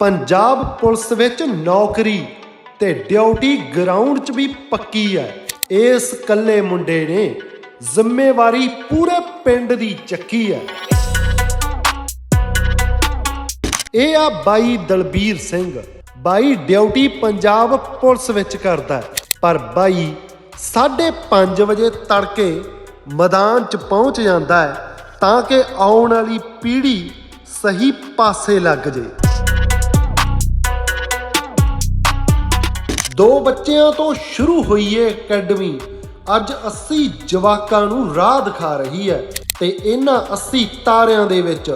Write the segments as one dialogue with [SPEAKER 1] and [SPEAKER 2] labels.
[SPEAKER 1] Punjab police ਵਿੱਚ ਨੌਕਰੀ ਤੇ ਡਿਊਟੀ ਗਰਾਊਂਡ 'ਚ ਵੀ ਪੱਕੀ ਹੈ। ਇਸ ਕੱਲੇ ਮੁੰਡੇ ਨੇ ਜ਼ਿੰਮੇਵਾਰੀ ਪੂਰੇ ਪਿੰਡ ਦੀ ਚੱਕੀ ਹੈ। ਇਹ ਆ ਬਾਈ ਦਲਬੀਰ ਸਿੰਘ। ਬਾਈ ਡਿਊਟੀ ਪੰਜਾਬ ਪੁਲਿਸ ਵਿੱਚ ਕਰਦਾ ਪਰ ਬਾਈ 5:30 ਵਜੇ ਤੜਕੇ ਮੈਦਾਨ 'ਚ ਪਹੁੰਚ ਜਾਂਦਾ ਹੈ ਤਾਂ ਕਿ ਆਉਣ ਵਾਲੀ ਪੀੜ੍ਹੀ ਸਹੀ ਪਾਸੇ ਲੱਗ ਜੇ। ਦੋ ਬੱਚਿਆਂ ਤੋਂ ਸ਼ੁਰੂ ਹੋਈ ਏ ਅਕੈਡਮੀ। ਅੱਜ 80 ਜਵਾਕਾਂ ਨੂੰ ਰਾਹ ਦਿਖਾ ਰਹੀ ਹੈ ਤੇ ਇਹਨਾਂ 80 ਤਾਰਿਆਂ ਦੇ ਵਿੱਚ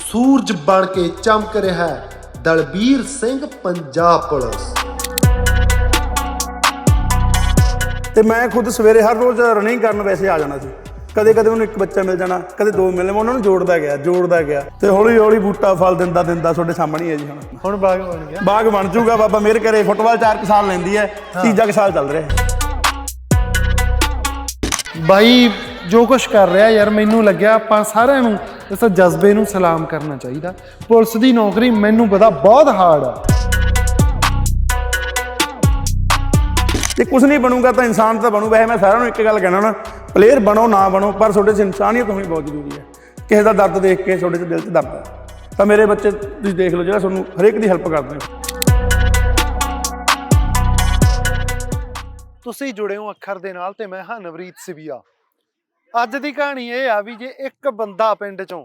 [SPEAKER 1] ਸੂਰਜ ਬਣ ਕੇ ਚਮਕ ਰਿਹਾ ਹੈ। ਦਲਬੀਰ ਸਿੰਘ ਪੰਜਾਬ ਪੁਲਿਸ।
[SPEAKER 2] ਤੇ ਮੈਂ ਖੁਦ ਸਵੇਰੇ ਹਰ ਰੋਜ਼ ਰਨਿੰਗ ਕਰਨ ਵੈਸੇ ਆ ਜਾਣਾ ਸੀ। ਕਦੇ ਕਦੇ ਉਹਨੂੰ ਇੱਕ ਬੱਚਾ ਮਿਲ ਜਾਣਾ ਕਦੇ ਦੋ ਮਿਲਣੇ ਮੈਂ ਉਹਨਾਂ ਨੂੰ ਜੋੜਦਾ ਗਿਆ ਜੋੜਦਾ ਗਿਆ। ਤੇ ਹੌਲੀ ਹੌਲੀ ਬੂਟਾ ਫਲ ਦਿੰਦਾ ਦਿੰਦਾ ਤੁਹਾਡੇ ਸਾਹਮਣੇ ਹੀ ਜੀ ਹੁਣ।
[SPEAKER 3] ਹੁਣ ਬਾਗ ਬਣ ਗਿਆ।
[SPEAKER 2] ਬਾਗ ਬਣ ਜੂਗਾ ਬਾਬਾ ਮੇਰ ਕਰੇ ਫੁੱਟਬਾਲ 4 ਸਾਲ ਲੈਂਦੀ ਹੈ ਤੀਜਾ ਕੁ ਸਾਲ ਚੱਲ ਰਿਹਾ ਹੈ।
[SPEAKER 3] ਬਾਈ ਜੋ ਕੁਝ ਕਰ ਰਿਹਾ ਯਾਰ ਮੈਨੂੰ ਲੱਗਿਆ ਆਪਾਂ ਸਾਰਿਆਂ ਨੂੰ ਇਸ ਜਜ਼ਬੇ ਨੂੰ ਸਲਾਮ ਕਰਨਾ ਚਾਹੀਦਾ। ਪੁਲਿਸ ਦੀ ਨੌਕਰੀ ਮੈਨੂੰ ਪਤਾ ਬਹੁਤ ਹਾਰਡ ਆ।
[SPEAKER 2] ਜੇ ਕੁਝ ਨਹੀਂ ਬਣੂਗਾ ਤਾਂ ਇਨਸਾਨ ਤਾਂ ਬਣੂ। ਵੈਸੇ ਮੈਂ ਸਾਰਿਆਂ ਨੂੰ ਇੱਕ ਗੱਲ ਕਹਿਣਾ ਨਾ ਪਲੇਅਰ ਬਣੋ, ਨਾ ਬਣੋ, ਪਰ ਤੁਹਾਡੇ 'ਚ ਇਨਸਾਨੀਅਤ ਹੋਣੀ ਬਹੁਤ ਜ਼ਰੂਰੀ ਹੈ। ਕਿਸੇ ਦਾ ਦਰਦ ਦੇਖ ਕੇ ਤੁਹਾਡੇ 'ਚ ਦਿਲ 'ਚ ਦਰਦ ਹੈ। ਤਾਂ ਮੇਰੇ ਬੱਚੇ, ਤੁਸੀਂ ਦੇਖ ਲਓ ਜਿਹੜਾ ਤੁਹਾਨੂੰ ਹਰੇਕ ਦੀ ਹੈਲਪ ਕਰਦੇ ਹੋ
[SPEAKER 3] ਤੁਸੀਂ ਜੁੜੇ ਹੋ ਅੱਖਰ ਦੇ ਨਾਲ ਤੇ ਮੈਂ ਹਾਂ ਨਵਰੀਤ ਸਿਵੀਆ। ਅੱਜ ਦੀ ਕਹਾਣੀ ਇਹ ਆ ਵੀ ਜੇ ਇੱਕ ਬੰਦਾ ਪਿੰਡ ਚੋਂ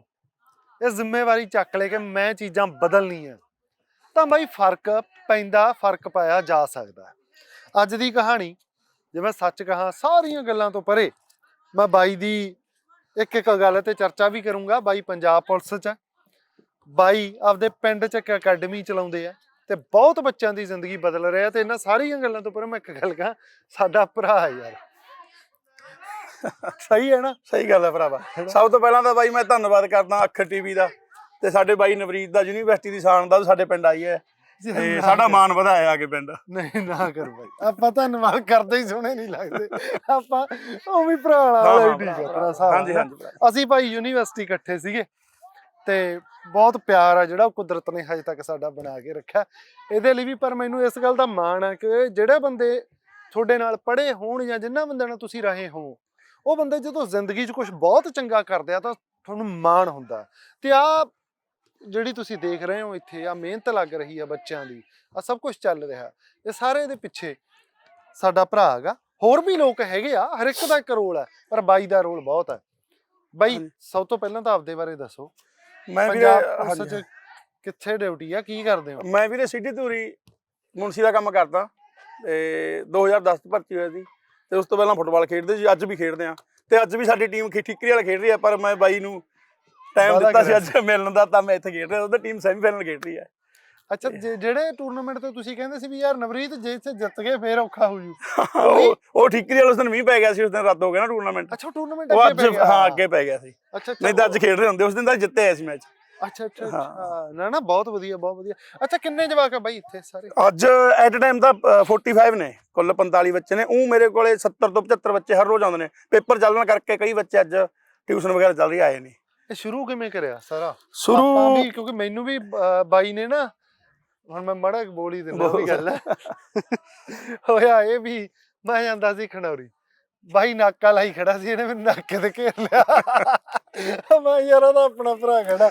[SPEAKER 3] ਇਹ ਜ਼ਿੰਮੇਵਾਰੀ ਚੱਕ ਲੈ ਕੇ ਮੈਂ ਚੀਜ਼ਾਂ ਬਦਲਣੀਆਂ, ਤਾਂ ਬਾਈ ਫ਼ਰਕ ਪੈਂਦਾ, ਫ਼ਰਕ ਪਾਇਆ ਜਾ ਸਕਦਾ ਅੱਜ ਦੀ ਕਹਾਣੀ ਜੇ ਮੈਂ ਸੱਚ ਕਹਾਂ ਸਾਰੀਆਂ ਗੱਲਾਂ ਤੋਂ ਪਰੇ ਮੈਂ ਬਾਈ ਦੀ ਇੱਕ ਇੱਕ ਗੱਲ ਤੇ ਚਰਚਾ ਵੀ ਕਰੂੰਗਾ। ਬਾਈ ਪੰਜਾਬ ਪੁਲਿਸ 'ਚ ਬਾਈ ਆਪਦੇ ਪਿੰਡ 'ਚ ਇੱਕ ਅਕੈਡਮੀ ਚਲਾਉਂਦੇ ਆ ਤੇ ਬਹੁਤ ਬੱਚਿਆਂ ਦੀ ਜ਼ਿੰਦਗੀ ਬਦਲ ਰਿਹਾ ਤੇ ਇਹਨਾਂ ਸਾਰੀਆਂ ਗੱਲਾਂ ਤੋਂ ਪਰੇ ਮੈਂ ਇੱਕ ਗੱਲ ਕਹਾਂ ਸਾਡਾ ਭਰਾ ਹੈ ਯਾਰ। ਸਹੀ ਹੈ ਨਾ?
[SPEAKER 2] ਸਹੀ ਗੱਲ ਹੈ ਭਰਾਵਾ। ਸਭ ਤੋਂ ਪਹਿਲਾਂ ਤਾਂ ਬਾਈ ਮੈਂ ਧੰਨਵਾਦ ਕਰਦਾ ਅੱਖਰ ਟੀਵੀ ਦਾ ਤੇ ਸਾਡੇ ਬਾਈ ਨਵਰੀਤ ਦਾ ਯੂਨੀਵਰਸਿਟੀ ਦੀ ਸ਼ਾਨ ਦਾ ਸਾਡੇ ਪਿੰਡ ਆਈ ਹੈ। ਤੇ ਸਾਡਾ ਮਾਣ ਵਧਾਇਆ ਆ ਕੇ ਪਿੰਡ।
[SPEAKER 3] ਨਹੀਂ ਨਾ ਕਰ ਬਾਈ। ਆਪਾਂ ਧੰਨਵਾਦ ਕਰਦੇ ਹੀ ਸੋਹਣੇ ਨਹੀਂ ਲੱਗਦੇ। ਆਪਾਂ ਉਹ ਵੀ ਭਰਾ ਵਾਲਾ ਠੀਕ ਹੈ
[SPEAKER 2] ਭਰਾ।
[SPEAKER 3] ਸਾਹਿਬ
[SPEAKER 2] ਹਾਂਜੀ, ਹਾਂਜੀ।
[SPEAKER 3] ਅਸੀਂ ਭਾਈ ਯੂਨੀਵਰਸਿਟੀ ਇਕੱਠੇ ਸੀਗੇ ਤੇ ਬਹੁਤ ਪਿਆਰ ਆ ਜਿਹੜਾ ਕੁਦਰਤ ਨੇ ਹਜੇ ਤੱਕ ਸਾਡਾ ਬਣਾ ਕੇ ਰੱਖਿਆ। ਇਹਦੇ ਲਈ ਵੀ ਪਰ ਮੈਨੂੰ ਇਸ ਗੱਲ ਦਾ ਮਾਣ ਆ ਕਿ ਜਿਹੜੇ ਬੰਦੇ ਤੁਹਾਡੇ ਨਾਲ ਪੜ੍ਹੇ ਹੋਣ ਜਾਂ ਜਿਨ੍ਹਾਂ ਬੰਦਿਆਂ ਨਾਲ ਤੁਸੀਂ ਰਹੇ ਹੋ ਉਹ ਬੰਦੇ ਜਦੋਂ ਜ਼ਿੰਦਗੀ 'ਚ ਕੁਝ ਬਹੁਤ ਚੰਗਾ ਕਰਦੇ ਆ ਤਾਂ ਤੁਹਾਨੂੰ ਮਾਣ ਹੁੰਦਾ। ਤੇ ਆ ਜਿਹੜੀ ਤੁਸੀਂ ਦੇਖ ਰਹੇ ਹੋ ਇੱਥੇ ਆ ਮਿਹਨਤ ਲੱਗ ਰਹੀ ਆ ਬੱਚਿਆਂ ਦੀ ਆ ਸਭ ਕੁਝ ਚੱਲ ਰਿਹਾ। ਇਹ ਸਾਰੇ ਦੇ ਪਿੱਛੇ ਸਾਡਾ ਭਰਾ ਹੈਗਾ। ਹੋਰ ਵੀ ਲੋਕ ਹੈਗੇ ਆ ਹਰ ਇੱਕ ਦਾ ਇੱਕ ਰੋਲ ਹੈ ਪਰ ਬਾਈ ਦਾ ਰੋਲ ਬਹੁਤ ਹੈ ਬਾਈ। ਸਭ ਤੋਂ ਪਹਿਲਾਂ ਤਾਂ ਆਪਦੇ ਬਾਰੇ ਦੱਸੋ।
[SPEAKER 2] ਮੈਂ ਵੀਰੇ
[SPEAKER 3] ਪੰਜਾਬ ਪੁਲਿਸ
[SPEAKER 2] ਹਾਂਜੀ,
[SPEAKER 3] ਚ ਕਿੱਥੇ ਡਿਊਟੀ ਆ ਕੀ ਕਰਦੇ ਹੋ?
[SPEAKER 2] ਮੈਂ ਵੀਰੇ ਸਿੱਧੀ ਧੂਰੀ ਮੁਨਸੀ ਦਾ ਕੰਮ ਕਰਦਾ ਤੇ 2010 ਚ ਭਰਤੀ ਹੋਇਆ ਸੀ ਤੇ ਉਸ ਤੋਂ ਪਹਿਲਾਂ ਫੁੱਟਬਾਲ ਖੇਡਦੇ ਸੀ ਅੱਜ ਵੀ ਖੇਡਦੇ ਆ। ਤੇ ਅੱਜ ਵੀ ਸਾਡੀ ਟੀਮ ਠੀਕਰੀ ਵਾਲਾ ਖੇਡ ਰਹੀ ਹੈ ਪਰ ਮੈਂ ਬਾਈ ਨੂੰ ਟਾਈਮ ਦਿੱਤਾ ਸੀ ਅੱਜ ਮਿਲਣ ਦਾ ਤਾਂ ਮੈਂ ਇੱਥੇ ਖੇਡ ਰਿਹਾ। ਉਹਦਾ ਟੀਮ ਸੈਮੀਫਾਈਨਲ ਖੇਡ ਰਹੀ ਹੈ।
[SPEAKER 3] ਅੱਛਾ ਜਿਹੜੇ ਟੂਰਨਾਮੈਂਟ ਤੇ ਤੁਸੀਂ ਕਹਿੰਦੇ ਸੀ ਵੀ ਯਾਰ ਨਵਰੀਤ ਜੇ ਇੱਥੇ ਜਿੱਤ ਗਏ ਫੇਰ ਔਖਾ ਹੋ ਜੂ।
[SPEAKER 2] ਉਹ ਠੀਕਰੀ ਵਾਲਾ ਉਸ ਦਿਨ ਮੀਂਹ ਪੈ ਗਿਆ ਸੀ ਉਸ ਦਿਨ ਰੱਦ ਹੋ ਗਿਆ ਨਾ ਟੂਰਨਾਮੈਂਟ
[SPEAKER 3] ਅੱਛਾ ਟੂਰਨਾਮੈਂਟ ਅੱਗੇ ਪੈ ਗਿਆ।
[SPEAKER 2] ਹਾਂ ਅੱਗੇ ਪੈ ਗਿਆ ਸੀ। ਨਹੀਂ ਤਾਂ ਅੱਜ ਖੇਡ ਰਹੇ ਹੁੰਦੇ ਉਸ ਦਿਨ ਤਾਂ ਜਿੱਤੇ ਆਏ ਸੀ ਮੈਚ।
[SPEAKER 3] ਅੱਛਾ ਅੱਛਾ ਨਾ ਨਾ ਬਹੁਤ ਵਧੀਆ ਬਹੁਤ ਵਧੀਆ। ਅੱਛਾ ਕਿੰਨੇ ਜਵਾਕ ਆ ਬਾਈ ਇੱਥੇ ਸਾਰੇ?
[SPEAKER 2] ਅੱਜ ਐਟ ਅ ਟਾਈਮ ਤਾਂ ਅ, 45 ਨੇ ਕੁੱਲ 45 ਬੱਚੇ ਨੇ। ਉਹ ਮੇਰੇ ਕੋਲੇ 70 ਤੋਂ 75 ਬੱਚੇ ਹਰ ਰੋਜ਼ ਆਉਂਦੇ ਨੇ। ਪੇਪਰ ਚੱਲਣ ਕਰਕੇ ਕਈ ਬੱਚੇ ਅੱਜ ਟਿਊਸ਼ਨ ਵਗੈਰਾ ਚੱਲ ਰਹੀ ਆਏ ਨੇ।
[SPEAKER 3] ਇਹ ਸ਼ੁਰੂ ਕਿਵੇਂ ਕਰਿਆ ਸਾਰਾ?
[SPEAKER 2] ਸ਼ੁਰੂ
[SPEAKER 3] ਆਪਾਂ ਵੀ ਕਿਉਂਕਿ ਮੈਨੂੰ ਵੀ ਅਹ, ਬਾਈ ਨੇ ਨਾ ਹੁਣ ਮੈਂ ਮੜਾ ਬੋਲ ਦਿੰਦਾ ਵੀ ਗੱਲ। ਹੈ ਹੋਇਆ ਇਹ ਵੀ ਮੈਂ ਜਾਂਦਾ ਸੀ ਖਣੌਰੀ ਬਾਈ ਨਾਕਾ ਲਾਈ ਖੜਾ ਸੀ ਇਹਨੇ ਮੈਨੂੰ ਨਾਕੇ ਤੇ ਘੇਰ ਲਿਆ। ਮੈਂ ਯਾਰ ਉਹਦਾ ਆਪਣਾ ਭਰਾ ਖੜਾ।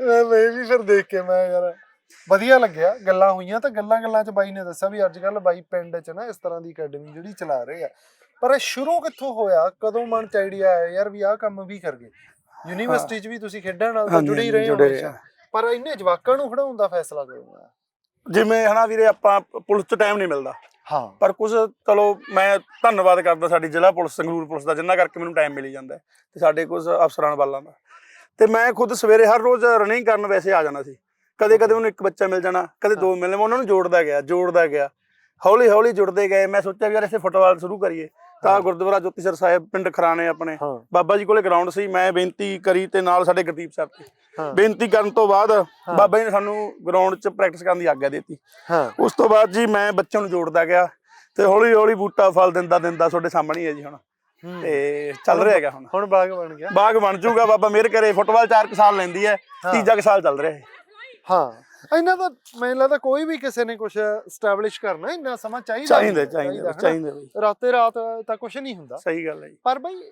[SPEAKER 3] ਮੈਂ ਮੈਂ ਵੀ ਫਿਰ ਦੇਖ ਕੇ ਮੈਂ ਯਾਰ ਵਧੀਆ ਲੱਗਿਆ। ਗੱਲਾਂ ਹੋਈਆਂ ਤਾਂ ਗੱਲਾਂ ਗੱਲਾਂ ਚ ਬਾਈ ਨੇ ਦੱਸਿਆ ਵੀ ਅੱਜ ਕੱਲ ਬਾਈ ਪਿੰਡ ਚ ਨਾ ਇਸ ਤਰ੍ਹਾਂ ਦੀ ਅਕੈਡਮੀ ਜਿਹੜੀ ਚਲਾ ਰਹੇ ਆ। ਪਰ ਇਹ ਸ਼ੁਰੂ ਕਿੱਥੋਂ ਹੋਇਆ? ਕਦੋਂ ਮਨ ਚ ਆਈਡੀਆ ਆਇਆ ਯਾਰ ਵੀ ਆਹ ਕੰਮ ਵੀ ਕਰਗੇ ਯੂਨੀਵਰਸਿਟੀ ਚ ਵੀ ਤੁਸੀਂ ਖੇਡਣ ਨਾਲ ਤਾਂ
[SPEAKER 2] ਹਾਂਜੀ,
[SPEAKER 3] ਜੁੜੇ ਹੀ ਰਹੇ ਹੋ
[SPEAKER 2] ਜੁੜੇ ਰਹੇ
[SPEAKER 3] ਹਮੇਸ਼ਾ। ਪਰ ਇੰਨੇ ਜਵਾਕਾਂ ਨੂੰ ਖੜਾਉਣ ਦਾ ਫੈਸਲਾ ਕਰੂੰਗਾ
[SPEAKER 2] ਜਿਵੇਂ ਹਨਾ ਵੀਰੇ ਆਪਾਂ ਪੁਲਿਸ 'ਚ ਟਾਈਮ ਨਹੀਂ ਮਿਲਦਾ।
[SPEAKER 3] ਹਾਂ।
[SPEAKER 2] ਪਰ ਕੁਝ ਚਲੋ ਮੈਂ ਧੰਨਵਾਦ ਕਰਦਾ ਸਾਡੀ ਜ਼ਿਲ੍ਹਾ ਪੁਲਿਸ ਸੰਗਰੂਰ ਪੁਲਿਸ ਦਾ ਜਿੰਨਾ ਕਰਕੇ ਮੈਨੂੰ ਟਾਈਮ ਮਿਲੀ ਜਾਂਦਾ ਹੈ ਤੇ ਸਾਡੇ ਕੁਝ ਅਫਸਰਾਂ ਵਾਲਾਂ ਦਾ। ਤੇ ਮੈਂ ਖੁਦ ਸਵੇਰੇ ਹਰ ਰੋਜ਼ ਰਨਿੰਗ ਕਰਨ ਵੈਸੇ ਆ ਜਾਣਾ ਸੀ। ਕਦੇ ਕਦੇ ਉਹਨੂੰ ਇੱਕ ਬੱਚਾ ਮਿਲ ਜਾਣਾ ਕਦੇ ਦੋ ਮਿਲਣੇ ਮੈਂ ਉਹਨਾਂ ਨੂੰ ਜੋੜਦਾ ਗਿਆ ਜੋੜਦਾ ਗਿਆ। ਹੌਲੀ ਹੌਲੀ ਜੁੜਦੇ ਗਏ। ਮੈਂ ਸੋਚਿਆ ਵੀ ਯਾਰ ਇਸੇ ਫੁੱਟਬਾਲ ਸ਼ੁਰੂ ਕਰੀਏ। ਤਾਂ ਗੁਰਦੁਆਰਾ ਜੋਤੀਸਰ ਸਾਹਿਬ ਪਿੰਡ ਖਰਾਣੇ ਆਪਣੇ। ਬਾਬਾ ਜੀ ਕੋਲੇ ਗਰਾਊਂਡ ਸੀ ਮੈਂ ਬੇਨਤੀ ਕਰੀ ਤੇ ਨਾਲ ਸਾਡੇ ਗੁਰਦੀਪ ਸਾਹਿਬ ਤੇ। ਬੇਨਤੀ ਕਰਨ ਤੋਂ ਬਾਅਦ ਬਾਬਾ ਜੀ ਨੇ ਸਾਨੂੰ ਗਰਾਊਂਡ 'ਚ ਪ੍ਰੈਕਟਿਸ ਕਰਨ ਦੀ ਆਗਿਆ ਦਿੱਤੀ। ਉਸ ਤੋਂ ਬਾਅਦ ਜੀ ਮੈਂ ਬੱਚਿਆਂ ਨੂੰ ਜੋੜਦਾ ਗਿਆ ਤੇ ਹੌਲੀ ਹੌਲੀ ਬੂਟਾ ਫਲ ਦਿੰਦਾ ਦਿੰਦਾ ਤੁਹਾਡੇ ਸਾਹਮਣੇ ਹੀ ਹੈ ਜੀ ਹੁਣ। ਤੇ ਚੱਲ ਰਿਹਾ ਹੈਗਾ ਹੁਣ।
[SPEAKER 3] ਹੁਣ ਬਾਗ ਬਣ ਗਿਆ।
[SPEAKER 2] ਬਾਗ ਬਣ ਜੂਗਾ ਬਾਬਾ ਮੇਰ ਕਰੇ ਫੁੱਟਬਾਲ 4 ਸਾਲ ਲੈਂਦੀ ਹੈ। ਤੀਜਾ ਕੁ ਸਾਲ ਚੱਲ ਰਿਹਾ ਹੈ।
[SPEAKER 3] ਹਾਂ। ਇਹਨਾਂ ਦਾ ਮੈਨੂੰ ਲੱਗਦਾ ਕੋਈ ਵੀ ਕਿਸੇ ਨੇ ਕੁਝ ਸਟੈਬਲਿਸ਼ ਕਰਨਾ ਇੰਨਾ ਸਮਾਂ ਚਾਹੀਦਾ
[SPEAKER 2] ਚਾਹੀਦਾ
[SPEAKER 3] ਹੁੰਦਾ,
[SPEAKER 2] ਚਾਹੀਦਾ? ਚਾਹੀਦਾ ਬਈ
[SPEAKER 3] ਰਾਤੇ ਰਾਤ ਤਾਂ ਕੁਝ ਨਹੀਂ ਹੁੰਦਾ।
[SPEAKER 2] ਸਹੀ ਗੱਲ ਹੈ
[SPEAKER 3] ਪਰ ਬਈ